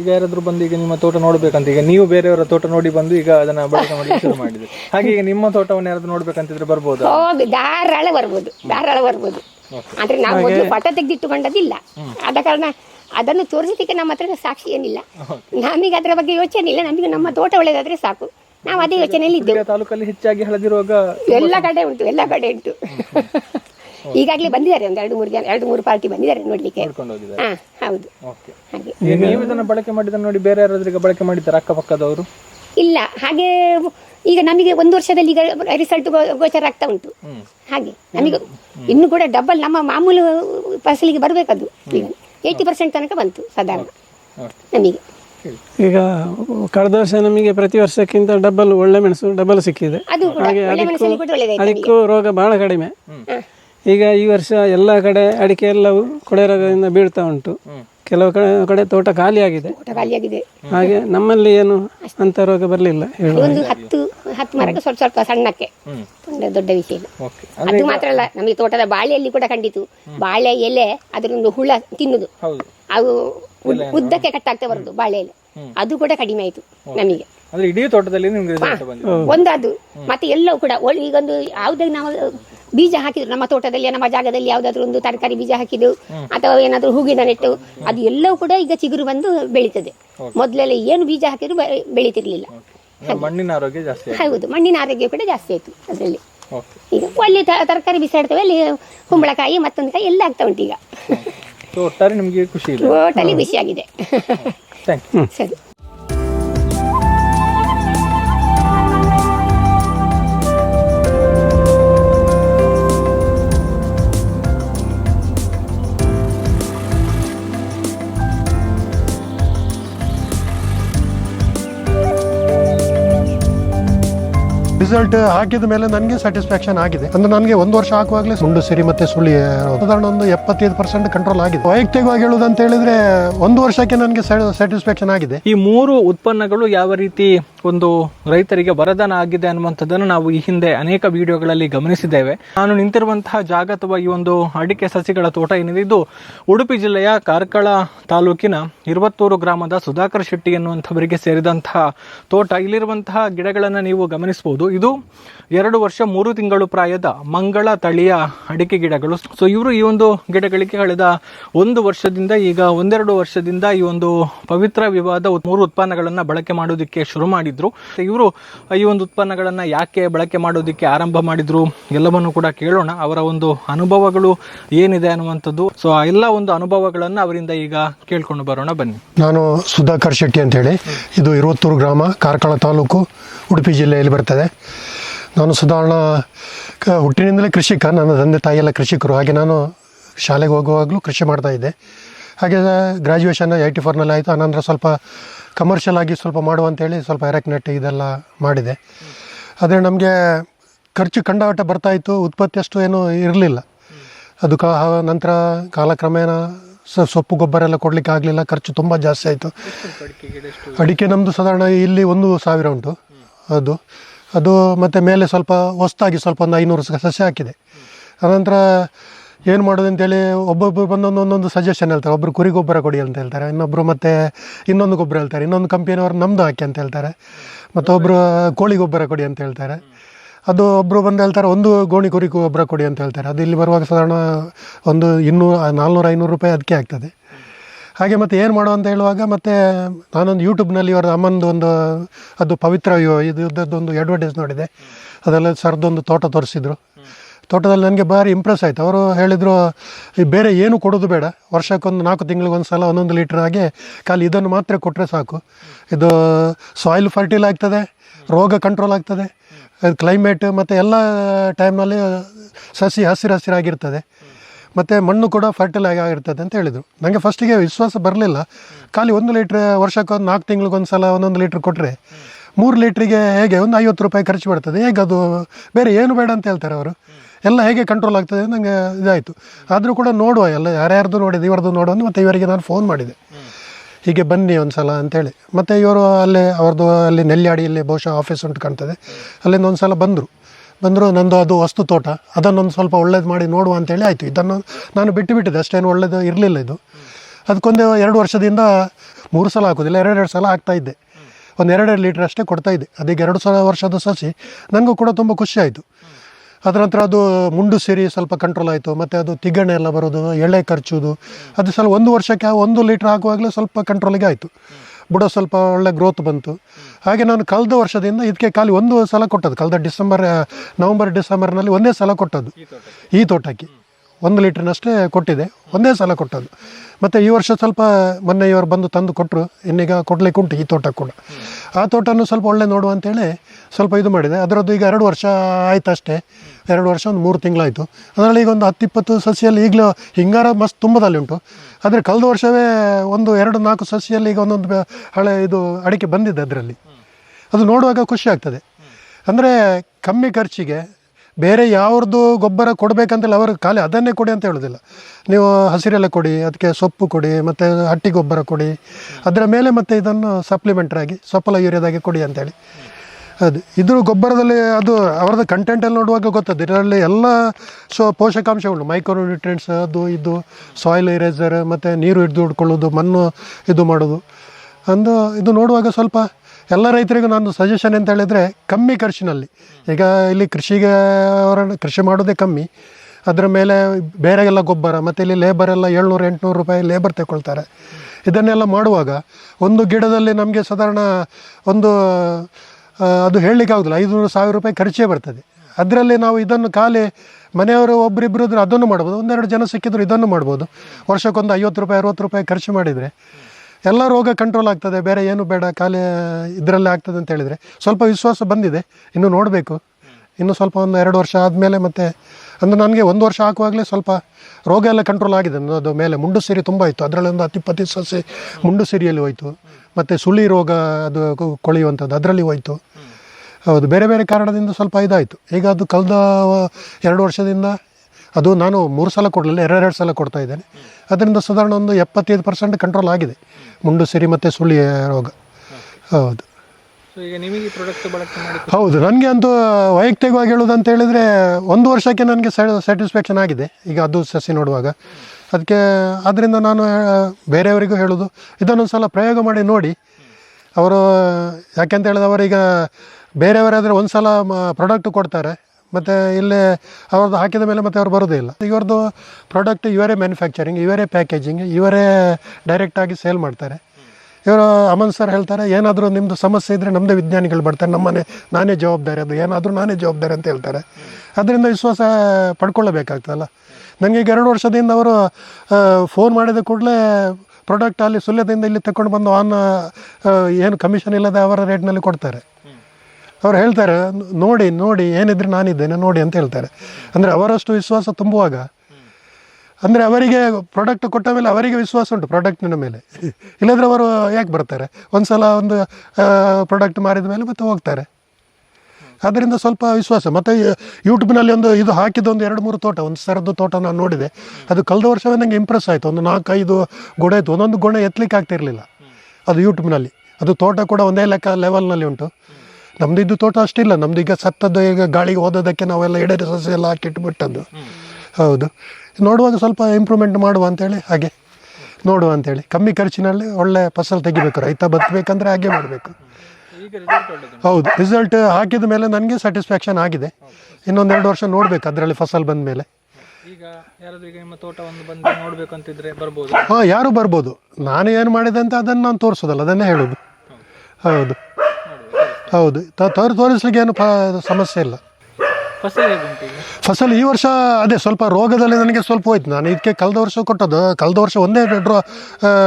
ಈಗ ಯಾರಾದ್ರೂ ಬಂದು ಈಗ ನಿಮ್ಮ ತೋಟ ನೋಡ್ಬೇಕಂತ ಈಗ ನೀವು ಬೇರೆಯವರ ತೋಟ ನೋಡಿ ಬಂದು ಈಗ ಅದನ್ನ ಬಳಕೆ ಮಾಡಿ ಶುರು ಮಾಡಿದ್ರಿ. ಹಾಗೆ ಈಗ ನಿಮ್ಮ ತೋಟವನ್ನು ಯಾರಾದ್ರೂ ನೋಡ್ಬೇಕಂತಿದ್ರೆ ಬರ್ಬೋದು? ಹೌದು ಧಾರಾಳ ಬರ್ಬೋದು ಧಾರಾಳ ಬರ್ಬೋದು. ಆದ್ರೆ ನಾವು ಮೊದಲು ಪಟ ತೆಗೆದಿಟ್ಟುಕೊಂಡದಿಲ್ಲ. ಆದ ಕಾರಣ ಅದನ್ನು ತೋರಿಸಲಿಕ್ಕೆ ನಮ್ಮ ಹತ್ರ ಸಾಕ್ಷಿ ಏನಿಲ್ಲ. ನಮಗೆ ಅದರ ಬಗ್ಗೆ ಯೋಚನೆ ಇಲ್ಲ ನಮಗೆ ನಮ್ಮ ತೋಟ ಒಳ್ಳೇದಾದ್ರೆ ಸಾಕು. ನಾವು ಅದೇ ಯೋಚನೆಯಲ್ಲಿ ಇದ್ದೇವೆ. ತಾಲೂಕಲ್ಲಿ ಹೆಚ್ಚಾಗಿ ಹಳದಿ ರೋಗ ಎಲ್ಲ ಕಡೆ ಉಂಟು ಎಲ್ಲ ಕಡೆ ಉಂಟು. ಈಗಾಗಲೇ ಬಂದಿದ್ದಾರೆ ಒಂದು ಎರಡು ಮೂರು ಜನ ಎರಡು ಮೂರು ಪಾರ್ಟಿ ಬಂದಿದ್ದಾರೆ ನೋಡ್ಲಿಕ್ಕೆ. ಹಾ ಹೌದು. ಓಕೆ. ಹಾಗೆ. ನೀವು ಇದನ್ನ ಬಳಕೆ ಮಾಡಿದ್ರೆ ನೋಡಿ ಬೇರೆ ಯಾರಾದ್ರೂ ಈಗ ಬಳಕೆ ಮಾಡಿದ್ದಾರೆ ಅಕ್ಕಪಕ್ಕದವರು? ಇಲ್ಲ ಹಾಗೆ ಈಗ ನಮಗೆ ಒಂದು ವರ್ಷದಲ್ಲಿ ಈಗ ರಿಸಲ್ಟ್ ಗೋಚರ ಆಗ್ತಾ ಉಂಟು. ಹಾಗೆ ನಮಗೆ ಇನ್ನು ಕೂಡ ಡಬಲ್ ನಮ್ಮ ಮಾಮೂಲು ಫಸಲಿಗೆ ಬರಬೇಕದು ಈಗ ಏಯ್ಟಿ ಪರ್ಸೆಂಟ್ ತನಕ ಬಂತು ಸಾಧಾರಣ. ನಮಗೆ. ಈಗ ಕಳೆದ ವರ್ಷ ನಮಗೆ ಪ್ರತಿ ವರ್ಷಕ್ಕಿಂತ ಡಬಲ್ ಒಳ್ಳೆ ಮೆಣಸು ಡಬಲ್ ಸಿಕ್ಕಿದೆ. ಅದು ಕೂಡ ಹಾಗೆ ಅದಕ್ಕೂ ರೋಗ ಬಹಳ ಕಡಿಮೆ. ಈಗ ಈ ವರ್ಷ ಎಲ್ಲ ಕಡೆ ಅಡಿಕೆ ಎಲ್ಲವೂ ಕೊಳೆ ರೋಗದಿಂದ ಬೀಳ್ತಾ ಉಂಟು. ಕೆಲವು ಕಡೆ ಕಡೆ ತೋಟ ಖಾಲಿಯಾಗಿದೆ. ಆಗಿದೆ ಖಾಲಿಯಾಗಿದೆ. ಹಾಗೆ ನಮ್ಮಲ್ಲಿ ಏನು ಅಂತ ರೋಗ ಬರಲಿಲ್ಲ ಒಂದು ಹತ್ತು ಹತ್ತು ಮರಕ್ಕೆ ಸ್ವಲ್ಪ ಸ್ವಲ್ಪ ಸಣ್ಣಕ್ಕೆ. ತುಂಬ ದೊಡ್ಡ ವಿಷಯ ಇಲ್ಲ ಓಕೆ ಅದು ಮಾತ್ರ ಅಲ್ಲ ನಮಗೆ ತೋಟದ ಬಾಳೆಯಲ್ಲಿ ಕೂಡ ಕಂಡಿತು. ಬಾಳೆ ಎಲೆ ಅದರಿಂದ ಹುಳ ತಿನ್ನುದು. ಹೌದು. ಅವು ಉದ್ದಕ್ಕೆ ಕಟ್ಟಾಗ್ತಾ ಬರುದು ಬಾಳೆ ಎಲೆ ಅದು ಕೂಡ ಕಡಿಮೆ ಆಯ್ತು ನಮಗೆ. ಅಂದ್ರೆ ಇಡೀ ತೋಟದಲ್ಲಿ ನಿಮ್ಗೆ ಬಂದಿದೆ. ಮತ್ತೆ ಎಲ್ಲವೂ ಕೂಡ. ಒಳ್ಳೆ ಈಗೊಂದು ಯಾವುದೇ ನಾವು ಬೀಜ ಹಾಕಿದ್ರು ನಮ್ಮ ತೋಟದಲ್ಲಿ ನಮ್ಮ ಜಾಗದಲ್ಲಿ ಯಾವ್ದಾದ್ರು ಒಂದು ತರಕಾರಿ ಬೀಜ ಹಾಕಿದ್ದು ಅಥವಾ ಏನಾದ್ರು ಹೂಗಿನ ನೆಟ್ಟು ಅದು ಎಲ್ಲವೂ ಕೂಡ ಈಗ ಚಿಗುರು ಬಂದು ಬೆಳೀತದೆ. ಮೊದಲೆಲ್ಲ ಏನು ಬೀಜ ಹಾಕಿದ್ರು ಬೆ- ಬೆಳೀತಿರ್ಲಿಲ್ಲ. ಅಂದ್ರೆ ಮಣ್ಣಿನ ಆರೋಗ್ಯ ಜಾಸ್ತಿ ಆಗಿದೆ ಹೌದು. ಮಣ್ಣಿನ ಆರೋಗ್ಯ ಕೂಡ ಜಾಸ್ತಿ ಆಯ್ತು ಅದರಲ್ಲಿ. ಓಕೆ ಈಗ ಒಳ್ಳೆ ತ- ತರಕಾರಿ ಬಿಸಾಡ್ತೇವೆ ಅಲ್ಲಿ ಕುಂಬಳಕಾಯಿ ಮತ್ತೊಂದು ಕಾಯಿ ಎಲ್ಲ ಆಗ್ತಾ ಉಂಟು ಈಗ. ಸೊ ಒಟ್ಟಾರೆ ನಿಮಗೆ ಖುಷಿ ಇದೆ ಟೋಟಲಿ ಬಿಸಿಯಾಗಿದೆ ಥ್ಯಾಂಕ್ ಯು ಸರಿ ರಿಸಲ್ಟ್ ಹಾಕಿದ ಮೇಲೆ ನನಗೆ ಸ್ಯಾಟಿಸ್ಫ್ಯಾಕ್ಷನ್ ಆಗಿದೆ. ಅಂದ್ರೆ ನನಗೆ ಒಂದು ವರ್ಷ ಹಾಕುವಾಗಲೇ ಸುಂಡು ಸಿರಿ ಮತ್ತೆ ಸುಳಿ ಸಾಧಾರಣ ಒಂದು ಎಪ್ಪತ್ತೈದು ಪರ್ಸೆಂಟ್ ಕಂಟ್ರೋಲ್ ಆಗಿದೆ. ವೈಯಕ್ತಿಕವಾಗಿ ಹೇಳುವುದಂತ ಹೇಳಿದ್ರೆ ಒಂದು ವರ್ಷಕ್ಕೆ ನನಗೆ ಸ್ಯಾಟಿಸ್ಫ್ಯಾಕ್ಷನ್ ಆಗಿದೆ. ಈ ಮೂರು ಉತ್ಪನ್ನಗಳು ಯಾವ ರೀತಿ ಒಂದು ರೈತರಿಗೆ ವರದಾನ ಆಗಿದೆ ಅನ್ನುವಂಥದ್ದನ್ನು ನಾವು ಈ ಹಿಂದೆ ಅನೇಕ ವಿಡಿಯೋಗಳಲ್ಲಿ ಗಮನಿಸಿದ್ದೇವೆ. ನಾನು ನಿಂತಿರುವಂತಹ ಜಾಗ ಅಥವಾ ಈ ಒಂದು ಅಡಿಕೆ ಸಸಿಗಳ ತೋಟ ಏನಿದೆ, ಇದು ಉಡುಪಿ ಜಿಲ್ಲೆಯ ಕಾರ್ಕಳ ತಾಲೂಕಿನ ಇರುವತ್ತೂರು ಗ್ರಾಮದ ಸುಧಾಕರ್ ಶೆಟ್ಟಿ ಎನ್ನುವಂಥವರಿಗೆ ಸೇರಿದಂತಹ ತೋಟ. ಇಲ್ಲಿರುವಂತಹ ಗಿಡಗಳನ್ನು ನೀವು ಗಮನಿಸಬಹುದು. ಇದು ಎರಡು ವರ್ಷ ಮೂರು ತಿಂಗಳು ಪ್ರಾಯದ ಮಂಗಳ ತಳಿಯ ಅಡಿಕೆ ಗಿಡಗಳು. ಸೊ ಇವರು ಈ ಒಂದು ಗಿಡಗಳಿಗೆ ಕಳೆದ ಒಂದು ವರ್ಷದಿಂದ ಈಗ ಒಂದೆರಡು ವರ್ಷದಿಂದ ಈ ಒಂದು ಪವಿತ್ರ ವಿವಾದ ಮೂರು ಉತ್ಪನ್ನಗಳನ್ನು ಬಳಕೆ ಮಾಡೋದಕ್ಕೆ ಶುರು ಮಾಡಿದ್ರು. ಇವರು ಈ ಒಂದು ಉತ್ಪನ್ನಗಳನ್ನು ಯಾಕೆ ಬಳಕೆ ಮಾಡೋದಕ್ಕೆ ಆರಂಭ ಮಾಡಿದ್ರು ಎಲ್ಲವನ್ನು ಕೂಡ ಕೇಳೋಣ. ಅವರ ಒಂದು ಅನುಭವಗಳು ಏನಿದೆ ಅನ್ನುವಂಥದ್ದು. ಸೊ ಆ ಎಲ್ಲ ಒಂದು ಅನುಭವಗಳನ್ನು ಅವರಿಂದ ಈಗ ಕೇಳ್ಕೊಂಡು ಬರೋಣ ಬನ್ನಿ. ನಾನು ಸುಧಾಕರ್ ಶೆಟ್ಟಿ ಅಂತ ಹೇಳಿ ಇದು ಇರುವತ್ತೂರು ಗ್ರಾಮ ಕಾರ್ಕಳ ತಾಲೂಕು ಉಡುಪಿ ಜಿಲ್ಲೆಯಲ್ಲಿ ಬರ್ತದೆ. ನಾನು ಸಾಧಾರಣ ಕ- ಹುಟ್ಟಿನಿಂದಲೇ ಕೃಷಿಕ. ನನ್ನ ತಂದೆ ತಾಯಿಯೆಲ್ಲ ಕೃಷಿಕರು. ಹಾಗೆ ನಾನು ಶಾಲೆಗೆ ಹೋಗುವಾಗಲೂ ಕೃಷಿ ಮಾಡ್ತಾ ಇದ್ದೆ. ಹಾಗೆ ಗ್ರ್ಯಾಜುಯೇಷನ್ ಐ ಟಿ ಫೋರ್ನಲ್ಲಿ ಆಯಿತು. ಆನಂತರ ಸ್ವಲ್ಪ ಕಮರ್ಷಿಯಲ್ ಆಗಿ ಸ್ವಲ್ಪ ಮಾಡುವಂತೇಳಿ ಸ್ವಲ್ಪ ಎರಕ್ನೆಟ್ ಇದೆಲ್ಲ ಮಾಡಿದೆ. ಆದರೆ ನಮಗೆ ಖರ್ಚು ಕಂಡಾಟ ಬರ್ತಾಯಿತ್ತು ಉತ್ಪತ್ತಿ ಅಷ್ಟು ಏನೂ ಇರಲಿಲ್ಲ. ಅದು ಕಾ ನಂತರ ಕಾಲಕ್ರಮೇಣ ಸ ಸೊಪ್ಪು ಗೊಬ್ಬರ ಎಲ್ಲ ಕೊಡಲಿಕ್ಕೆ ಆಗಲಿಲ್ಲ. ಖರ್ಚು ತುಂಬ ಜಾಸ್ತಿ ಆಯಿತು. ಅಡಿಕೆ ನಮ್ಮದು ಸಾಧಾರಣ ಇಲ್ಲಿ ಒಂದು ಸಾವಿರ ಉಂಟು. ಅದು. ಅದು ಮತ್ತು ಮೇಲೆ ಸ್ವಲ್ಪ ಹೊಸ್ತಾಗಿ ಸ್ವಲ್ಪ ಒಂದು ಐನೂರು ಸಸ್ಯ ಹಾಕಿದೆ. ಅನಂತರ ಏನು ಮಾಡೋದು ಅಂತೇಳಿ ಒಬ್ಬೊಬ್ಬರು ಬಂದೊಂದು ಒಂದೊಂದು ಸಜೆಷನ್ ಹೇಳ್ತಾರೆ. ಒಬ್ಬರು ಕುರಿ ಗೊಬ್ಬರ ಕೊಡಿ ಅಂತ ಹೇಳ್ತಾರೆ. ಇನ್ನೊಬ್ಬರು ಮತ್ತೆ ಇನ್ನೊಂದು ಗೊಬ್ಬರ ಹೇಳ್ತಾರೆ. ಇನ್ನೊಂದು ಕಂಪನಿಯವರು ನಮ್ಮದು ಹಾಕಿ ಅಂತ ಹೇಳ್ತಾರೆ. ಮತ್ತೊಬ್ಬರು ಕೋಳಿ ಗೊಬ್ಬರ ಕೊಡಿ ಅಂತ ಹೇಳ್ತಾರೆ. ಅದು ಒಬ್ಬರು ಬಂದು ಹೇಳ್ತಾರೆ, ಒಂದು ಗೋಣಿ ಕುರಿ ಗೊಬ್ಬರ ಕೊಡಿ ಅಂತ ಹೇಳ್ತಾರೆ. ಅದು ಇಲ್ಲಿ ಬರುವಾಗ ಸಾಧಾರಣ ಒಂದು ಇನ್ನೂರು, ನಾಲ್ನೂರು, ಐನೂರು ರೂಪಾಯಿ ಅದಕ್ಕೆ ಆಗ್ತದೆ. ಹಾಗೆ ಮತ್ತೆ ಏನು ಮಾಡೋ ಅಂತ ಹೇಳುವಾಗ ಮತ್ತೆ ನಾನೊಂದು ಯೂಟ್ಯೂಬ್ನಲ್ಲಿ ಅವರ ಅಮ್ಮಂದು ಒಂದು, ಅದು ಪವಿತ್ರ ಇದ್ದದ್ದೊಂದು ಅಡ್ವರ್ಟೈಸ್ ನೋಡಿದೆ. ಅದೆಲ್ಲ ಸರ್ದೊಂದು ತೋಟ ತೋರಿಸಿದ್ರು. ತೋಟದಲ್ಲಿ ನನಗೆ ಭಾರಿ ಇಂಪ್ರೆಸ್ ಆಯಿತು. ಅವರು ಹೇಳಿದರು ಬೇರೆ ಏನು ಕೊಡೋದು ಬೇಡ. ವರ್ಷಕ್ಕೊಂದು ನಾಲ್ಕು ತಿಂಗಳಿಗೊಂದು ಸಲ ಒಂದೊಂದು ಲೀಟ್ರ್ ಹಾಗೆ ಖಾಲಿ ಇದನ್ನು ಮಾತ್ರ ಕೊಟ್ಟರೆ ಸಾಕು. ಇದು ಸಾಯಿಲ್ ಫರ್ಟಿಲ್ ಆಗ್ತದೆ, ರೋಗ ಕಂಟ್ರೋಲ್ ಆಗ್ತದೆ ಕ್ಲೈಮೇಟ್ ಮತ್ತು ಎಲ್ಲ ಟೈಮ್ನಲ್ಲಿ ಸಸಿ ಹಸಿರು ಹಸಿರಾಗಿರ್ತದೆ. ಮತ್ತು ಮಣ್ಣು ಕೂಡ ಫರ್ಟಿಲ್ ಆಗಿ ಆಗಿರ್ತದೆ ಅಂತ ಹೇಳಿದರು. ನನಗೆ ಫಸ್ಟಿಗೆ ವಿಶ್ವಾಸ ಬರಲಿಲ್ಲ. ಖಾಲಿ ಒಂದು ಲೀಟ್ರ್ ವರ್ಷಕ್ಕೊಂದು ನಾಲ್ಕು ತಿಂಗಳಿಗೊಂದು ಸಲ ಒಂದೊಂದು ಲೀಟ್ರ್ ಕೊಟ್ಟರೆ ಮೂರು ಲೀಟ್ರಿಗೆ ಹೇಗೆ ಒಂದು ಐವತ್ತು ರೂಪಾಯಿ ಖರ್ಚು ಬರ್ತದೆ. ಹೇಗೆ ಅದು ಬೇರೆ ಏನು ಬೇಡ ಅಂತ ಹೇಳ್ತಾರೆ ಅವರು. ಎಲ್ಲ ಹೇಗೆ ಕಂಟ್ರೋಲ್ ಆಗ್ತದೆ ನನಗೆ ಇದಾಯಿತು. ಆದರೂ ಕೂಡ ನೋಡುವ ಎಲ್ಲ ಯಾರ್ಯಾರ್ದು ನೋಡಿದೆ, ಇವ್ರದ್ದು ನೋಡೋದು ಮತ್ತು ಇವರಿಗೆ ನಾನು ಫೋನ್ ಮಾಡಿದೆ. ಹೀಗೆ ಬನ್ನಿ ಒಂದು ಸಲ ಅಂತೇಳಿ. ಮತ್ತು ಇವರು ಅಲ್ಲೇ ಅವ್ರದ್ದು ಅಲ್ಲಿ ನೆಲ್ಯಾಡಿಯಲ್ಲಿ ಬಹುಶಃ ಆಫೀಸ್ ಉಂಟು ಕಾಣ್ತದೆ. ಅಲ್ಲಿಂದ ಒಂದು ಸಲ ಬಂದರು. ಬಂದರು ನಂದು ಅದು ವಸ್ತು ತೋಟ. ಅದನ್ನೊಂದು ಸ್ವಲ್ಪ ಒಳ್ಳೇದು ಮಾಡಿ ನೋಡುವ ಅಂತೇಳಿ ಆಯಿತು. ಇದನ್ನು ನಾನು ಬಿಟ್ಟು ಬಿಟ್ಟಿದ್ದೆ. ಅಷ್ಟೇನು ಒಳ್ಳೇದು ಇರಲಿಲ್ಲ ಇದು. ಅದಕ್ಕೊಂದು ಎರಡು ವರ್ಷದಿಂದ ಮೂರು ಸಲ ಹಾಕೋದಿಲ್ಲ. ಎರಡೆರಡು ಸಲ ಹಾಕ್ತಾ ಇದ್ದೆ. ಒಂದು ಎರಡೆರಡು ಲೀಟ್ರ್ ಅಷ್ಟೇ ಕೊಡ್ತಾ ಇದ್ದೆ. ಅದಕ್ಕೆ ಎರಡು ಸಲ ವರ್ಷದ ಸಸಿ. ನನಗೂ ಕೂಡ ತುಂಬ ಖುಷಿ ಆಯಿತು. ಅದರ ನಂತರ ಅದು ಮುಂಡು ಸೇರಿ ಸ್ವಲ್ಪ ಕಂಟ್ರೋಲ್ ಆಯಿತು. ಮತ್ತು ಅದು ತಿಗಣೆ ಎಲ್ಲ ಬರೋದು, ಎಳೆ ಖರ್ಚುದು ಅದು ಸ್ವಲ್ಪ ಒಂದು ವರ್ಷಕ್ಕೆ ಒಂದು ಲೀಟ್ರ್ ಹಾಕುವಾಗಲೇ ಸ್ವಲ್ಪ ಕಂಟ್ರೋಲಿಗೆ ಆಯಿತು. ಬುಡ ಸ್ವಲ್ಪ ಒಳ್ಳೆ ಗ್ರೋತ್ ಬಂತು. ಹಾಗೆ ನಾನು ಕಳೆದ ವರ್ಷದಿಂದ ಇದಕ್ಕೆ ಖಾಲಿ ಒಂದು ಸಲ ಕೊಟ್ಟದ್ದು. ಕಳೆದ ಡಿಸೆಂಬರ್ ನವಂಬರ್ ಡಿಸೆಂಬರ್ನಲ್ಲಿ ಒಂದೇ ಸಲ ಕೊಟ್ಟದ್ದು. ಈ ತೋಟಕ್ಕೆ. ಒಂದು ಲೀಟ್ರಿನಷ್ಟೇ ಕೊಟ್ಟಿದೆ. ಒಂದೇ ಸಲ ಕೊಟ್ಟದ್ದು. ಮತ್ತು ಈ ವರ್ಷ ಸ್ವಲ್ಪ ಮೊನ್ನೆ ಇವರು ಬಂದು ತಂದು ಕೊಟ್ಟರು ಇನ್ನೀಗ ಕೊಡಲಿಕ್ಕೆ ಉಂಟು ಈ ತೋಟ ಕೂಡ. ಆ ತೋಟನೂ ಸ್ವಲ್ಪ ಒಳ್ಳೆ ನೋಡು ಅಂತೇಳಿ ಸ್ವಲ್ಪ ಇದು ಮಾಡಿದೆ. ಅದರದ್ದು ಈಗ ಎರಡು ವರ್ಷ ಆಯ್ತು ಅಷ್ಟೇ ಎರಡು ವರ್ಷ ಒಂದು ಮೂರು ತಿಂಗಳಾಯಿತು. ಅದರಲ್ಲಿ ಈಗ ಒಂದು ಹತ್ತಿಪ್ಪತ್ತು ಸಸಿಯಲ್ಲಿ ಈಗಲೂ ಹಿಂಗಾರ ಮಸ್ತ್ ತುಂಬದಲ್ಲಿ ಉಂಟು. ಆದರೆ ಕಳೆದ ವರ್ಷವೇ ಒಂದು ಎರಡು ನಾಲ್ಕು ಸಸಿಯಲ್ಲಿ ಈಗ ಒಂದೊಂದು ಹಳೆ ಇದು ಅಡಿಕೆ ಬಂದಿದೆ ಅದರಲ್ಲಿ. ಅದು ನೋಡುವಾಗ ಖುಷಿ ಆಗ್ತದೆ. ಅಂದರೆ ಕಮ್ಮಿ ಖರ್ಚಿಗೆ ಬೇರೆ ಯಾವ್ದು ಗೊಬ್ಬರ ಕೊಡಬೇಕಂತೇಳಿ ಅವರು ಖಾಲಿ ಅದನ್ನೇ ಕೊಡಿ ಅಂತ ಹೇಳೋದಿಲ್ಲ. ನೀವು ಹಸಿರೆಲ್ಲ ಕೊಡಿ, ಅದಕ್ಕೆ ಸೊಪ್ಪು ಕೊಡಿ, ಮತ್ತು ಹಟ್ಟಿ ಗೊಬ್ಬರ ಕೊಡಿ, ಅದರ ಮೇಲೆ ಮತ್ತೆ ಇದನ್ನು ಸಪ್ಲಿಮೆಂಟ್ರಿ ಆಗಿ, ಸೊಪ್ಪಲ ಯೂರಿಯಾದಾಗಿ ಕೊಡಿ ಅಂತೇಳಿ ಅದು ಇದು ಗೊಬ್ಬರದಲ್ಲಿ ಅದು ಅವರದ್ದು ಕಂಟೆಂಟಲ್ಲಿ ನೋಡುವಾಗ ಗೊತ್ತದ್ದು, ಇದರಲ್ಲಿ ಎಲ್ಲ ಸೊ ಪೋಷಕಾಂಶಗಳು ಮೈಕ್ರೋ ನ್ಯೂಟ್ರಿಯೆಂಟ್ಸ್ ಅದು ಇದು ಸಾಯಿಲ್ ಇರೇಸರ್ ಮತ್ತು ನೀರು ಹಿಡಿದು ಹಿಡ್ಕೊಳ್ಳೋದು ಮಣ್ಣು ಇದು ಮಾಡೋದು. ಅಂದು ಇದು ನೋಡುವಾಗ ಸ್ವಲ್ಪ ಎಲ್ಲ ರೈತರಿಗೂ ನಾನು ಸಜೆಷನ್ ಅಂತ ಹೇಳಿದರೆ ಕಮ್ಮಿ ಖರ್ಚಿನಲ್ಲಿ. ಈಗ ಇಲ್ಲಿ ಕೃಷಿಗೆ ಅವರನ್ನು ಕೃಷಿ ಮಾಡೋದೇ ಕಮ್ಮಿ. ಅದರ ಮೇಲೆ ಬೇರೆ ಎಲ್ಲ ಗೊಬ್ಬರ, ಮತ್ತು ಇಲ್ಲಿ ಲೇಬರ್ ಎಲ್ಲ ಏಳ್ನೂರು, ಎಂಟುನೂರು ರೂಪಾಯಿ ಲೇಬರ್ ತಗೊಳ್ತಾರೆ. ಇದನ್ನೆಲ್ಲ ಮಾಡುವಾಗ ಒಂದು ಗಿಡದಲ್ಲಿ ನಮಗೆ ಸಾಧಾರಣ ಒಂದು ಅದು ಹೇಳಲಿಕ್ಕೆ ಆಗೋದಿಲ್ಲ. ಐದುನೂರು, ಸಾವಿರ ರೂಪಾಯಿ ಖರ್ಚೇ ಬರ್ತದೆ. ಅದರಲ್ಲಿ ನಾವು ಇದನ್ನು ಖಾಲಿ ಮನೆಯವರು ಒಬ್ಬರಿಬ್ಬರು ಇದ್ರೆ ಅದನ್ನು ಮಾಡ್ಬೋದು. ಒಂದೆರಡು ಜನ ಸಿಕ್ಕಿದ್ರು ಇದನ್ನು ಮಾಡ್ಬೋದು. ವರ್ಷಕ್ಕೊಂದು ಐವತ್ತು ರೂಪಾಯಿ, ಅರುವತ್ತು ರೂಪಾಯಿ ಖರ್ಚು ಮಾಡಿದರೆ. ಎಲ್ಲ ರೋಗ ಕಂಟ್ರೋಲ್ ಆಗ್ತದೆ, ಬೇರೆ ಏನು ಬೇಡ, ಖಾಲಿ, ಇದರಲ್ಲೇ ಆಗ್ತದೆ ಅಂತ ಹೇಳಿದರೆ. ಸ್ವಲ್ಪ ವಿಶ್ವಾಸ ಬಂದಿದೆ, ಇನ್ನು ನೋಡಬೇಕು. ಇನ್ನು ಸ್ವಲ್ಪ ಒಂದು ಎರಡು ವರ್ಷ ಆದಮೇಲೆ ಮತ್ತೆ, ಅಂದರೆ ನನಗೆ ಒಂದು ವರ್ಷ ಹಾಕುವಾಗಲೇ ಸ್ವಲ್ಪ ರೋಗ ಎಲ್ಲ ಕಂಟ್ರೋಲ್ ಆಗಿದೆ. ಅದು ಮೇಲೆ ಮುಂಡು ಸಿರಿ ತುಂಬ ಇತ್ತು. ಅದರಲ್ಲಿ ಒಂದು ಹತ್ತು ಇಪ್ಪತ್ತು ಸಸಿ ಮುಂಡು ಸಿರಿಯಲ್ಲಿ ಹೋಯಿತು. ಮತ್ತು ಸುಳಿ ರೋಗ ಅದು ಕೊಳೆಯುವಂಥದ್ದು ಅದರಲ್ಲಿ ಹೋಯಿತು. ಹೌದು, ಬೇರೆ ಬೇರೆ ಕಾರಣದಿಂದ ಸ್ವಲ್ಪ ಇದಾಯಿತು. ಈಗ ಅದು ಕಳೆದ ಎರಡು ವರ್ಷದಿಂದ ಅದು ನಾನು ಮೂರು ಸಲ ಕೊಡಲಿಲ್ಲ ಎರಡೆರಡು ಸಲ ಕೊಡ್ತಾ ಇದ್ದೇನೆ. ಅದರಿಂದ ಸಾಧಾರಣ ಒಂದು ಎಪ್ಪತ್ತೈದು ಪರ್ಸೆಂಟ್ ಕಂಟ್ರೋಲ್ ಆಗಿದೆ. ಮುಂಡು ಸಿರಿ ಮತ್ತು ಸುಳಿ ರೋಗ. ಹೌದು. ಸೊ ಈಗ ನಿಮಗೆ ಪ್ರಾಡಕ್ಟ್ ಬಳಕೆ ಮಾಡಿ ಹೌದು ನನಗೆ ಅಂತೂ ವೈಯಕ್ತಿಕವಾಗಿ ಹೇಳೋದು ಅಂತ ಹೇಳಿದರೆ ಒಂದು ವರ್ಷಕ್ಕೆ ನನಗೆ ಸ್ಯಾಟಿಸ್ಫ್ಯಾಕ್ಷನ್ ಆಗಿದೆ. ಈಗ ಅದು ಸಸಿ ನೋಡುವಾಗ. ಅದಕ್ಕೆ ಅದರಿಂದ ನಾನು ಬೇರೆಯವರಿಗೂ ಹೇಳೋದು ಇದನ್ನೊಂದು ಸಲ ಪ್ರಯೋಗ ಮಾಡಿ ನೋಡಿ. ಅವರು ಯಾಕೆಂತ ಹೇಳಿದ್ರೆ ಅವರೀಗ ಬೇರೆಯವರಾದರೆ ಒಂದು ಸಲ ಪ್ರಾಡಕ್ಟ್ ಕೊಡ್ತಾರೆ. ಮತ್ತು ಇಲ್ಲೇ ಅವ್ರದ್ದು ಹಾಕಿದ ಮೇಲೆ ಮತ್ತೆ ಅವ್ರು ಬರೋದೇ ಇಲ್ಲ. ಇವ್ರದ್ದು ಪ್ರಾಡಕ್ಟ್ ಇವರೇ ಮ್ಯಾನುಫ್ಯಾಕ್ಚರಿಂಗ್ ಇವರೇ ಪ್ಯಾಕೇಜಿಂಗ್ ಇವರೇ ಡೈರೆಕ್ಟಾಗಿ ಸೇಲ್ ಮಾಡ್ತಾರೆ. ಇವರು ಅಮನ್ ಸರ್ ಹೇಳ್ತಾರೆ, ಏನಾದರೂ ನಿಮ್ಮದು ಸಮಸ್ಯೆ ಇದ್ದರೆ ನಮ್ಮದೇ ವಿಜ್ಞಾನಿಗಳು ಬರ್ತಾರೆ, ನಮ್ಮನೆ ನಾನೇ ಜವಾಬ್ದಾರಿ ಅದು, ಏನಾದರೂ ನಾನೇ ಜವಾಬ್ದಾರಿ ಅಂತ ಹೇಳ್ತಾರೆ. ಅದರಿಂದ ವಿಶ್ವಾಸ ಪಡ್ಕೊಳ್ಳಬೇಕಾಗ್ತದಲ್ಲ. ನನಗೆ ಈಗ ಎರಡು ವರ್ಷದಿಂದ ಅವರು ಫೋನ್ ಮಾಡಿದ ಕೂಡಲೇ ಪ್ರಾಡಕ್ಟ್ ಅಲ್ಲಿ ಸುಳ್ಯದಿಂದ ಇಲ್ಲಿ ತಗೊಂಡು ಬಂದು ಆನ್ ಏನು ಕಮಿಷನ್ ಇಲ್ಲದೆ ಅವರ ರೇಟ್ನಲ್ಲಿ ಕೊಡ್ತಾರೆ. ಅವ್ರು ಹೇಳ್ತಾರೆ, ನೋಡಿ ನೋಡಿ, ಏನಿದ್ರೆ ನಾನಿದ್ದೇನೆ, ನೋಡಿ ಅಂತ ಹೇಳ್ತಾರೆ. ಅಂದರೆ ಅವರಷ್ಟು ವಿಶ್ವಾಸ ತುಂಬುವಾಗ. ಅಂದರೆ ಅವರಿಗೆ ಪ್ರಾಡಕ್ಟ್ ಕೊಟ್ಟ ಮೇಲೆ ಅವರಿಗೆ ವಿಶ್ವಾಸ ಉಂಟು ಪ್ರಾಡಕ್ಟಿನ ಮೇಲೆ. ಇಲ್ಲದ್ರೆ ಅವರು ಯಾಕೆ ಬರ್ತಾರೆ? ಒಂದು ಸಲ ಒಂದು ಪ್ರಾಡಕ್ಟ್ ಮಾರಿದ ಮೇಲೆ ಮತ್ತೆ ಹೋಗ್ತಾರೆ. ಅದರಿಂದ ಸ್ವಲ್ಪ ವಿಶ್ವಾಸ. ಮತ್ತು ಯೂಟ್ಯೂಬ್ನಲ್ಲಿ ಒಂದು, ಇದು ಹಾಕಿದ ಒಂದು ಎರಡು, ಮೂರು ತೋಟ, ಒಂದು ಸರದ್ದು ತೋಟ ನಾನು ನೋಡಿದೆ. ಅದು ಕಳೆದ ವರ್ಷವೇ ನನಗೆ ಇಂಪ್ರೆಸ್ ಆಯಿತು. ಒಂದು ನಾಲ್ಕೈದು ಗೊಡೆ ಇತ್ತು. ಒಂದೊಂದು ಗೊಣೆ ಎತ್ತಲಿಕ್ಕೆ ಆಗ್ತಿರಲಿಲ್ಲ. ಅದು ಯೂಟ್ಯೂಬ್ನಲ್ಲಿ ಅದು ತೋಟ ಕೂಡ ಒಂದೇ ಲೆಕ್ಕ ಲೆವೆಲ್ನಲ್ಲಿ ಉಂಟು. ನಮ್ದು ಇದು ತೋಟ ಅಷ್ಟಿಲ್ಲ. ನಮ್ದು ಈಗ ಸತ್ತದ್ದು ಈಗ ಗಾಳಿಗೆ ಹೋದದಕ್ಕೆ ನಾವೆಲ್ಲ ಎಡೆರೆ ಸಸ್ಯ ಎಲ್ಲ ಹಾಕಿಟ್ಬಿಟ್ಟದ್ದು ಹೌದು. ನೋಡುವಾಗ ಸ್ವಲ್ಪ ಇಂಪ್ರೂವ್ಮೆಂಟ್ ಮಾಡುವ ಅಂತೇಳಿ ಹಾಗೆ ನೋಡುವ ಅಂತೇಳಿ. ಕಮ್ಮಿ ಖರ್ಚಿನಲ್ಲಿ ಒಳ್ಳೆ ಫಸಲು ತೆಗಿಬೇಕು. ರೈತ ಬದುಕಬೇಕಂದ್ರೆ ಹಾಗೆ ಮಾಡಬೇಕು. ಹೌದು. ರಿಸಲ್ಟ್ ಹಾಕಿದ ಮೇಲೆ ನನಗೆ ಸ್ಯಾಟಿಸ್ಫ್ಯಾಕ್ಷನ್ ಆಗಿದೆ. ಇನ್ನೊಂದೆರಡು ವರ್ಷ ನೋಡಬೇಕು ಅದರಲ್ಲಿ ಫಸಲ್ ಬಂದ ಮೇಲೆ ಹಾಂ ಯಾರು ಬರ್ಬೋದು. ನಾನು ಏನು ಮಾಡಿದೆ ಅಂತ ಅದನ್ನು ನಾನು ತೋರಿಸೋದಲ್ಲ ಅದನ್ನೇ ಹೇಳೋದು. ಹೌದು. ಹೌದು. ತೋರ್ ತೋರಿಸ್ಲಿಕ್ಕೆ ಏನು ಪ- ಸಮಸ್ಯೆ ಇಲ್ಲ. ಫಸಲು ಹೇಗುಂಟು ಈಗ? ಫಸಲು ಈ ವರ್ಷ ಅದೇ ಸ್ವಲ್ಪ ರೋಗದಲ್ಲಿ ನನಗೆ ಸ್ವಲ್ಪ ಹೋಯ್ತು. ನಾನು ಇದಕ್ಕೆ ಕಳೆದ ವರ್ಷ ಕೊಟ್ಟದ್ದು ಕಳೆದ ವರ್ಷ ಒಂದೇ ಡ್ರಾ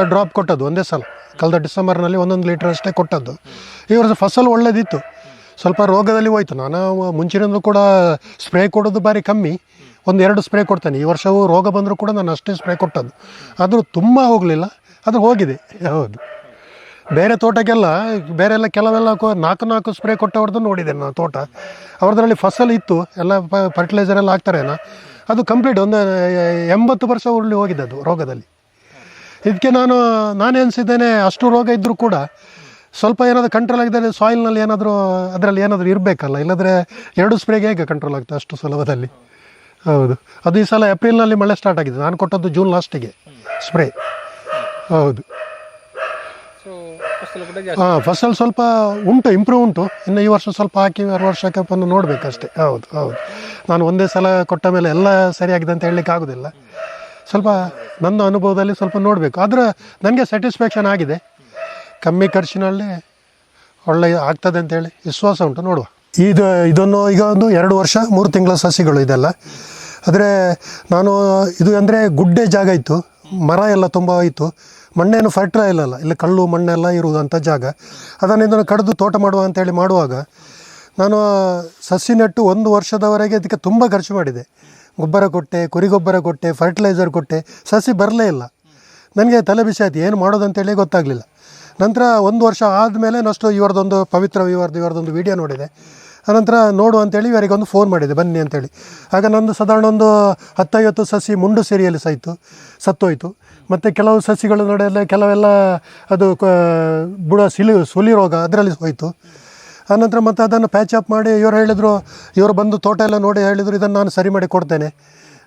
ಡ್ರಾಪ್ ಕೊಟ್ಟದ್ದು ಒಂದೇ ಸಲ. ಕಳೆದ ಡಿಸೆಂಬರ್ನಲ್ಲಿ ಒಂದೊಂದು ಲೀಟರ್ ಅಷ್ಟೇ ಕೊಟ್ಟದ್ದು. ಈ ವರ್ಷ ಫಸಲು ಒಳ್ಳೆದಿತ್ತು. ಸ್ವಲ್ಪ ರೋಗದಲ್ಲಿ ಹೋಯ್ತು. ನಾನು ಮುಂಚಿನಿಂದ ಕೂಡ ಸ್ಪ್ರೇ ಕೊಡೋದು ಭಾರಿ ಕಮ್ಮಿ. ಒಂದು ಎರಡು ಸ್ಪ್ರೇ ಕೊಡ್ತೇನೆ. ಈ ವರ್ಷವೂ ರೋಗ ಬಂದರೂ ಕೂಡ ನಾನು ಅಷ್ಟೇ ಸ್ಪ್ರೇ ಕೊಟ್ಟದ್ದು. ಆದರೂ ತುಂಬ ಹೋಗಲಿಲ್ಲ. ಅದು ಹೋಗಿದೆ. ಹೌದು. ಬೇರೆ ತೋಟಕ್ಕೆಲ್ಲ ಬೇರೆ ಎಲ್ಲ ಕೆಲವೆಲ್ಲ ನಾಲ್ಕು ನಾಲ್ಕು ಸ್ಪ್ರೇ ಕೊಟ್ಟವ್ರದ್ದು ನೋಡಿದೆ ನಾನು ತೋಟ. ಅವ್ರದ್ರಲ್ಲಿ ಫಸಲ್ ಇತ್ತು, ಎಲ್ಲ ಫರ್ಟಿಲೈಸರ್ ಎಲ್ಲ ಹಾಕ್ತಾರೇನೋ ಅದು ಕಂಪ್ಲೀಟ್ ಒಂದು ಎಂಬತ್ತು ವರ್ಷ ಉರುಳಿ ಹೋಗಿದೆ ಅದು ರೋಗದಲ್ಲಿ. ಇದಕ್ಕೆ ನಾನು ನಾನು ಎನಿಸಿದ್ದೇನೆ ಅಷ್ಟು ರೋಗ ಇದ್ದರೂ ಕೂಡ ಸ್ವಲ್ಪ ಏನಾದರೂ ಕಂಟ್ರೋಲ್ ಆಗಿದ್ದರೆ ಸಾಯಿಲ್ನಲ್ಲಿ ಏನಾದರೂ, ಅದರಲ್ಲಿ ಏನಾದರೂ ಇರಬೇಕಲ್ಲ. ಇಲ್ಲದ್ರೆ ಎರಡು ಸ್ಪ್ರೇಗೆ ಹೇಗೆ ಕಂಟ್ರೋಲ್ ಆಗುತ್ತೆ ಅಷ್ಟು ಸುಲಭದಲ್ಲಿ? ಹೌದು. ಅದು ಈ ಸಲ ಏಪ್ರಿಲ್ನಲ್ಲಿ ಮಳೆ ಸ್ಟಾರ್ಟ್ ಆಗಿದೆ. ನಾನು ಕೊಟ್ಟದ್ದು ಜೂನ್ ಲಾಸ್ಟಿಗೆ ಸ್ಪ್ರೇ ಹೌದು ಸೊ ಫಸಲು ಕೂಡ ಜಾಸ್ತಿ ಹಾಂ ಫಸಲ್ ಸ್ವಲ್ಪ ಉಂಟು ಇಂಪ್ರೂವ್ ಉಂಟು. ಇನ್ನು ಈ ವರ್ಷ ಸ್ವಲ್ಪ ಹಾಕಿ ಆರು ವರ್ಷ ಬಂದು ನೋಡಬೇಕಷ್ಟೇ. ಹೌದು ಹೌದು. ನಾನು ಒಂದೇ ಸಲ ಕೊಟ್ಟ ಮೇಲೆ ಎಲ್ಲ ಸರಿಯಾಗಿದೆ ಅಂತ ಹೇಳಲಿಕ್ಕೆ ಆಗೋದಿಲ್ಲ. ಸ್ವಲ್ಪ ನನ್ನ ಅನುಭವದಲ್ಲಿ ಸ್ವಲ್ಪ ನೋಡಬೇಕು. ಆದರೆ ನನಗೆ ಸ್ಯಾಟಿಸ್ಫ್ಯಾಕ್ಷನ್ ಆಗಿದೆ. ಕಮ್ಮಿ ಖರ್ಚಿನಲ್ಲಿ ಒಳ್ಳೆ ಆಗ್ತದೆ ಅಂತೇಳಿ ವಿಶ್ವಾಸ ಉಂಟು. ನೋಡುವ. ಇದು, ಇದನ್ನು ಈಗ ಒಂದು ಎರಡು ವರ್ಷ, ಮೂರು ತಿಂಗಳ ಸಸಿಗಳು ಇದೆಲ್ಲ. ಆದರೆ ನಾನು, ಇದು ಅಂದರೆ ಗುಡ್ಡೆ ಜಾಗ ಇತ್ತು. ಮರ ಎಲ್ಲ ತುಂಬ ಇತ್ತು. ಮಣ್ಣೇನು ಫರ್ಟೈಲ್ ಅಲ್ಲ ಇಲ್ಲಿ ಕಲ್ಲು, ಮಣ್ಣೆಲ್ಲ ಇರುವುದಂಥ ಜಾಗ. ಅದನ್ನು ಇದನ್ನು ಕಡಿದು ತೋಟ ಮಾಡುವ ಅಂತೇಳಿ ಮಾಡುವಾಗ ನಾನು ಸಸಿ ನೆಟ್ಟು ಒಂದು ವರ್ಷದವರೆಗೆ ಅದಕ್ಕೆ ತುಂಬ ಖರ್ಚು ಮಾಡಿದೆ. ಗೊಬ್ಬರ ಕೊಟ್ಟೆ, ಕುರಿ ಗೊಬ್ಬರ ಕೊಟ್ಟೆ ಫರ್ಟಿಲೈಸರ್ ಕೊಟ್ಟೆ, ಸಸಿ ಬರಲೇ ಇಲ್ಲ. ನನಗೆ ತಲೆ ಬಿಸಿ ಆಯ್ತು. ಏನು ಮಾಡೋದಂತೇಳಿ ಗೊತ್ತಾಗಲಿಲ್ಲ. ನಂತರ ಒಂದು ವರ್ಷ ಆದಮೇಲೆ ನಷ್ಟು ಇವರದೊಂದು ಪವಿತ್ರ ಇವರದ್ದು ಇವರದೊಂದು ವಿಡಿಯೋ ನೋಡಿದೆ. ಆನಂತರ ನೋಡು ಅಂತೇಳಿ ಇವರಿಗೊಂದು ಫೋನ್ ಮಾಡಿದೆ, ಬನ್ನಿ ಅಂತೇಳಿ ಆಗ ನಂದು ಸಾಧಾರಣ ಒಂದು ಹತ್ತೈವತ್ತು ಸಸಿ ಮುಂಡು ಸೇರಿಯಲ್ಲಿ ಸಾಯಿತು, ಸತ್ತೋಯ್ತು. ಮತ್ತು ಕೆಲವು ಸಸಿಗಳು ನಡೆಯಲ್ಲ ಕೆಲವೆಲ್ಲ ಅದು ಬುಡ ಸಿಲಿ, ಸುಲಿ ರೋಗ ಅದರಲ್ಲಿ ಹೋಯಿತು. ಆನಂತರ ಮತ್ತು ಅದನ್ನು ಪ್ಯಾಚ್ ಅಪ್ ಮಾಡಿ ಇವರು ಹೇಳಿದರು, ಇವರು ಬಂದು ತೋಟ ಎಲ್ಲ ನೋಡಿ ಹೇಳಿದರು, ಇದನ್ನು ನಾನು ಸರಿ ಮಾಡಿ ಕೊಡ್ತೇನೆ.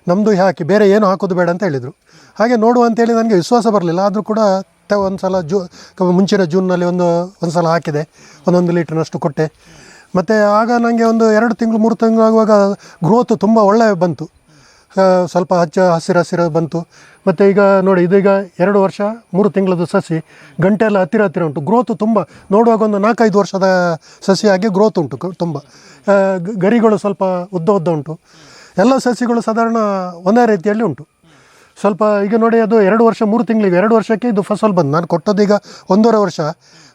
ನಮ್ಮದು ಹಾಕಿ, ಬೇರೆ ಏನು ಹಾಕೋದು ಬೇಡ ಅಂತ ಹೇಳಿದರು. ಹಾಗೆ ನೋಡುವ ಅಂತೇಳಿ ನನಗೆ ವಿಶ್ವಾಸ ಬರಲಿಲ್ಲ. ಆದರೂ ಕೂಡ ತ ಒಂದು ಸಲ ಜೂ, ಮುಂಚಿನ ಜೂನ್ನಲ್ಲಿ ಒಂದು ಒಂದು ಸಲ ಹಾಕಿದೆ. ಒಂದೊಂದು ಲೀಟ್ರ್ನಷ್ಟು ಕೊಟ್ಟೆ. ಮತ್ತು ಆಗ ನನಗೆ ಒಂದು ಎರಡು ತಿಂಗಳು, ಮೂರು ತಿಂಗಳು ಆಗುವಾಗ ಗ್ರೋತ್ ತುಂಬ ಒಳ್ಳೆ ಬಂತು. ಸ್ವಲ್ಪ ಹಚ್ಚ ಹಸಿರು ಹಸಿರು ಬಂತು. ಮತ್ತು ಈಗ ನೋಡಿ ಇದೀಗ ಎರಡು ವರ್ಷ, ಮೂರು ತಿಂಗಳದ್ದು ಸಸಿ ಗಂಟೆ ಎಲ್ಲ ಹತ್ತಿರ ಹತ್ತಿರ ಉಂಟು. ಗ್ರೋತ್ ತುಂಬ, ನೋಡುವಾಗ ಒಂದು ನಾಲ್ಕೈದು ವರ್ಷದ ಸಸಿಯಾಗಿ ಗ್ರೋತ್ ಉಂಟು ತುಂಬ. ಗರಿಗಳು ಸ್ವಲ್ಪ ಉದ್ದ ಉದ್ದ ಉಂಟು. ಎಲ್ಲ ಸಸಿಗಳು ಸಾಧಾರಣ ಒಂದೇ ರೀತಿಯಲ್ಲಿ ಉಂಟು. ಸ್ವಲ್ಪ ಈಗ ನೋಡಿ, ಅದು ಎರಡು ವರ್ಷ, ಮೂರು ತಿಂಗಳಿಗೆ, ಎರಡು ವರ್ಷಕ್ಕೆ ಇದು ಫಸಲ್ ಬಂದು ನಾನು ಕೊಟ್ಟದ್ದು ಈಗ ಒಂದೂವರೆ ವರ್ಷ.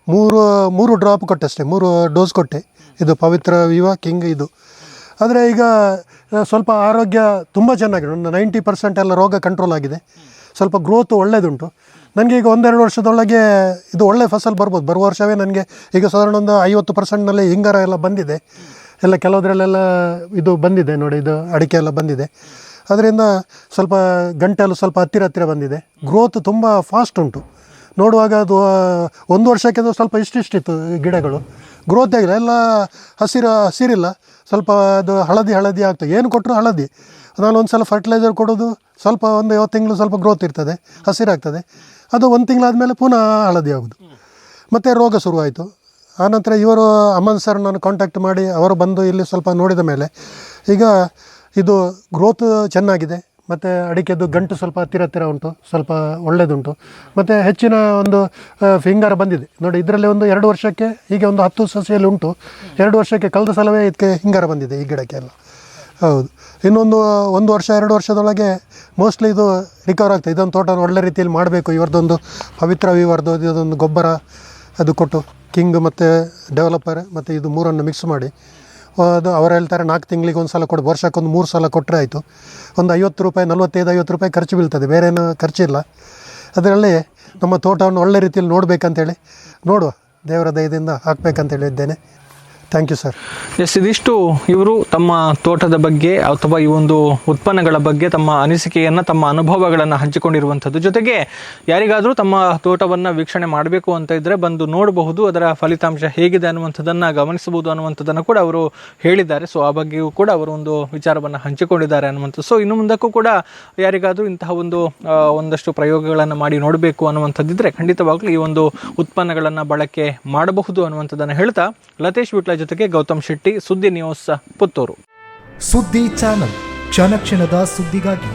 ಮೂರು ಮೂರು ಡ್ರಾಪ್ ಕೊಟ್ಟೆ ಅಷ್ಟೇ ಮೂರು ಡೋಸ್ ಕೊಟ್ಟೆ. ಇದು ಪವಿತ್ರ ವಿವಾ ಕಿಂಗ್ ಇದು. ಆದರೆ ಈಗ ಸ್ವಲ್ಪ ಆರೋಗ್ಯ ತುಂಬ ಚೆನ್ನಾಗಿದೆ. ಒಂದು ನೈಂಟಿ ಪರ್ಸೆಂಟ್ ಎಲ್ಲ ರೋಗ ಕಂಟ್ರೋಲ್ ಆಗಿದೆ. ಸ್ವಲ್ಪ ಗ್ರೋತ್ ಒಳ್ಳೆಯದುಂಟು ನನಗೆ ಈಗ ಒಂದೆರಡು ವರ್ಷದೊಳಗೆ ಇದು ಒಳ್ಳೆ ಫಸಲು ಬರ್ಬೋದು. ಬರುವ ವರ್ಷವೇ ನನಗೆ ಈಗ ಸಾಧಾರಣ ಒಂದು ಐವತ್ತು ಪರ್ಸೆಂಟ್ನಲ್ಲಿ ಹಿಂಗಾರ ಎಲ್ಲ ಬಂದಿದೆ. ಎಲ್ಲ ಕೆಲವುದ್ರಲ್ಲೆಲ್ಲ ಇದು ಬಂದಿದೆ ನೋಡಿ, ಇದು ಅಡಿಕೆ ಎಲ್ಲ ಬಂದಿದೆ. ಅದರಿಂದ ಸ್ವಲ್ಪ ಗಂಟೆಲ್ಲೂ ಸ್ವಲ್ಪ ಹತ್ತಿರ ಹತ್ತಿರ ಬಂದಿದೆ. ಗ್ರೋತ್ ತುಂಬ ಫಾಸ್ಟ್ ಉಂಟು. ನೋಡುವಾಗ ಅದು ಒಂದು ವರ್ಷಕ್ಕೆ ಸ್ವಲ್ಪ ಇಷ್ಟಿಷ್ಟಿತ್ತು ಗಿಡಗಳು. ಗ್ರೋತ್ ಆಗಿಲ್ಲ. ಎಲ್ಲ ಹಸಿರು, ಹಸಿರಿಲ್ಲ. ಸ್ವಲ್ಪ ಅದು ಹಳದಿ ಹಳದಿ ಆಗ್ತದೆ. ಏನು ಕೊಟ್ಟರು ಹಳದಿ. ನಾನು ಒಂದು ಸಲ ಫರ್ಟಿಲೈಸರ್ ಕೊಡೋದು, ಸ್ವಲ್ಪ ಒಂದು ಐವತ್ತು ತಿಂಗಳು ಸ್ವಲ್ಪ ಗ್ರೋತ್ ಇರ್ತದೆ, ಹಸಿರಾಗ್ತದೆ. ಅದು ಒಂದು ತಿಂಗಳಾದಮೇಲೆ ಪುನಃ ಹಳದಿ ಆಗೋದು. ಮತ್ತು ರೋಗ ಶುರುವಾಯಿತು. ಆನಂತರ ಇವರು ಅಮನ್ ಸರ್ ನಾನು ಕಾಂಟ್ಯಾಕ್ಟ್ ಮಾಡಿ, ಅವರು ಬಂದು ಇಲ್ಲಿ ಸ್ವಲ್ಪ ನೋಡಿದ ಮೇಲೆ, ಈಗ ಇದು ಗ್ರೋತ್ ಚೆನ್ನಾಗಿದೆ. ಮತ್ತು ಅಡಿಕೆದು ಗಂಟು ಸ್ವಲ್ಪ ಹತ್ತಿರ ಹತ್ತಿರ ಉಂಟು, ಸ್ವಲ್ಪ ಒಳ್ಳೆಯದುಂಟು ಮತ್ತು ಹೆಚ್ಚಿನ ಒಂದು ಫಿಂಗರ್ ಬಂದಿದೆ. ನೋಡಿ, ಇದರಲ್ಲಿ ಒಂದು ಎರಡು ವರ್ಷಕ್ಕೆ ಹೀಗೆ ಒಂದು ಹತ್ತು ಸಸಿಯಲ್ಲಿ ಉಂಟು. ಎರಡು ವರ್ಷಕ್ಕೆ ಕಳೆದ ಸಲವೇ ಇದಕ್ಕೆ ಹಿಂಗಾರ ಬಂದಿದೆ ಈ ಗಿಡಕ್ಕೆ ಎಲ್ಲ ಹೌದು. ಇನ್ನೊಂದು ಒಂದು ವರ್ಷ, ಎರಡು ವರ್ಷದೊಳಗೆ ಮೋಸ್ಟ್ಲಿ ಇದು ರಿಕವರ್ ಆಗ್ತದೆ. ಇದೊಂದು ತೋಟ ಒಳ್ಳೆ ರೀತಿಯಲ್ಲಿ ಮಾಡಬೇಕು. ಇವರದೊಂದು ಪವಿತ್ರ ವಿವರ್ದು ಇದೊಂದು ಗೊಬ್ಬರ ಅದು ಕೊಟ್ಟು ಕಿಂಗ್ ಮತ್ತು ಡೆವಲಪರ್ ಮತ್ತು ಇದು ಮೂರನ್ನು ಮಿಕ್ಸ್ ಮಾಡಿ ಅದು ಅವ್ರು ಹೇಳ್ತಾರೆ, ನಾಲ್ಕು ತಿಂಗಳಿಗೆ ಒಂದು ಸಲ ಕೊಡು, ವರ್ಷಕ್ಕೊಂದು ಮೂರು ಸಲ ಕೊಟ್ಟರೆ ಆಯಿತು. ಒಂದು ಐವತ್ತು ರೂಪಾಯಿ, ನಲ್ವತ್ತೈದು, ಐವತ್ತು ರೂಪಾಯಿ ಖರ್ಚು ಬೀಳ್ತದೆ ಬೇರೇನು ಖರ್ಚಿಲ್ಲ. ಅದರಲ್ಲಿ ನಮ್ಮ ತೋಟವನ್ನು ಒಳ್ಳೆ ರೀತಿಯಲ್ಲಿ ನೋಡಬೇಕಂತೇಳಿ, ನೋಡುವ, ದೇವರ ದಯದಿಂದ ಹಾಕ್ಬೇಕಂತ ಇದ್ದೇನೆ. ಥ್ಯಾಂಕ್ ಯು ಸರ್ ಎಸ್ ಇದಿಷ್ಟು ಇವರು ತಮ್ಮ ತೋಟದ ಬಗ್ಗೆ ಅಥವಾ ಈ ಒಂದು ಉತ್ಪನ್ನಗಳ ಬಗ್ಗೆ ತಮ್ಮ ಅನಿಸಿಕೆಯನ್ನು, ತಮ್ಮ ಅನುಭವಗಳನ್ನು ಹಂಚಿಕೊಂಡಿರುವಂಥದ್ದು. ಜೊತೆಗೆ ಯಾರಿಗಾದರೂ ತಮ್ಮ ತೋಟವನ್ನು ವೀಕ್ಷಣೆ ಮಾಡಬೇಕು ಅಂತ ಇದ್ದರೆ ಬಂದು ನೋಡಬಹುದು, ಅದರ ಫಲಿತಾಂಶ ಹೇಗಿದೆ ಅನ್ನುವಂಥದ್ದನ್ನು ಗಮನಿಸಬಹುದು ಅನ್ನುವಂಥದ್ದನ್ನು ಕೂಡ ಅವರು ಹೇಳಿದ್ದಾರೆ. ಸೊ ಆ ಬಗ್ಗೆಯೂ ಕೂಡ ಅವರು ಒಂದು ವಿಚಾರವನ್ನು ಹಂಚಿಕೊಂಡಿದ್ದಾರೆ ಅನ್ನುವಂಥದ್ದು. ಸೊ ಇನ್ನು ಮುಂದಕ್ಕೂ ಕೂಡ ಯಾರಿಗಾದರೂ ಇಂತಹ ಒಂದು ಒಂದಷ್ಟು ಪ್ರಯೋಗಗಳನ್ನು ಮಾಡಿ ನೋಡಬೇಕು ಅನ್ನುವಂಥದ್ದಿದ್ರೆ ಖಂಡಿತವಾಗಲೂ ಈ ಒಂದು ಉತ್ಪನ್ನಗಳನ್ನು ಬಳಕೆ ಮಾಡಬಹುದು ಅನ್ನುವಂಥದ್ದನ್ನು ಹೇಳ್ತಾ ಲತೇಶ್ ವಿಟ್ಲ ಜೊತೆಗೆ ಗೌತಮ್ ಶೆಟ್ಟಿ ಸುದ್ದಿ ನ್ಯೂಸ್ ಪುತ್ತೂರು. ಸುದ್ದಿ ಚಾನಲ್ ಕ್ಷಣ ಕ್ಷಣದ ಸುದ್ದಿಗಾಗಿ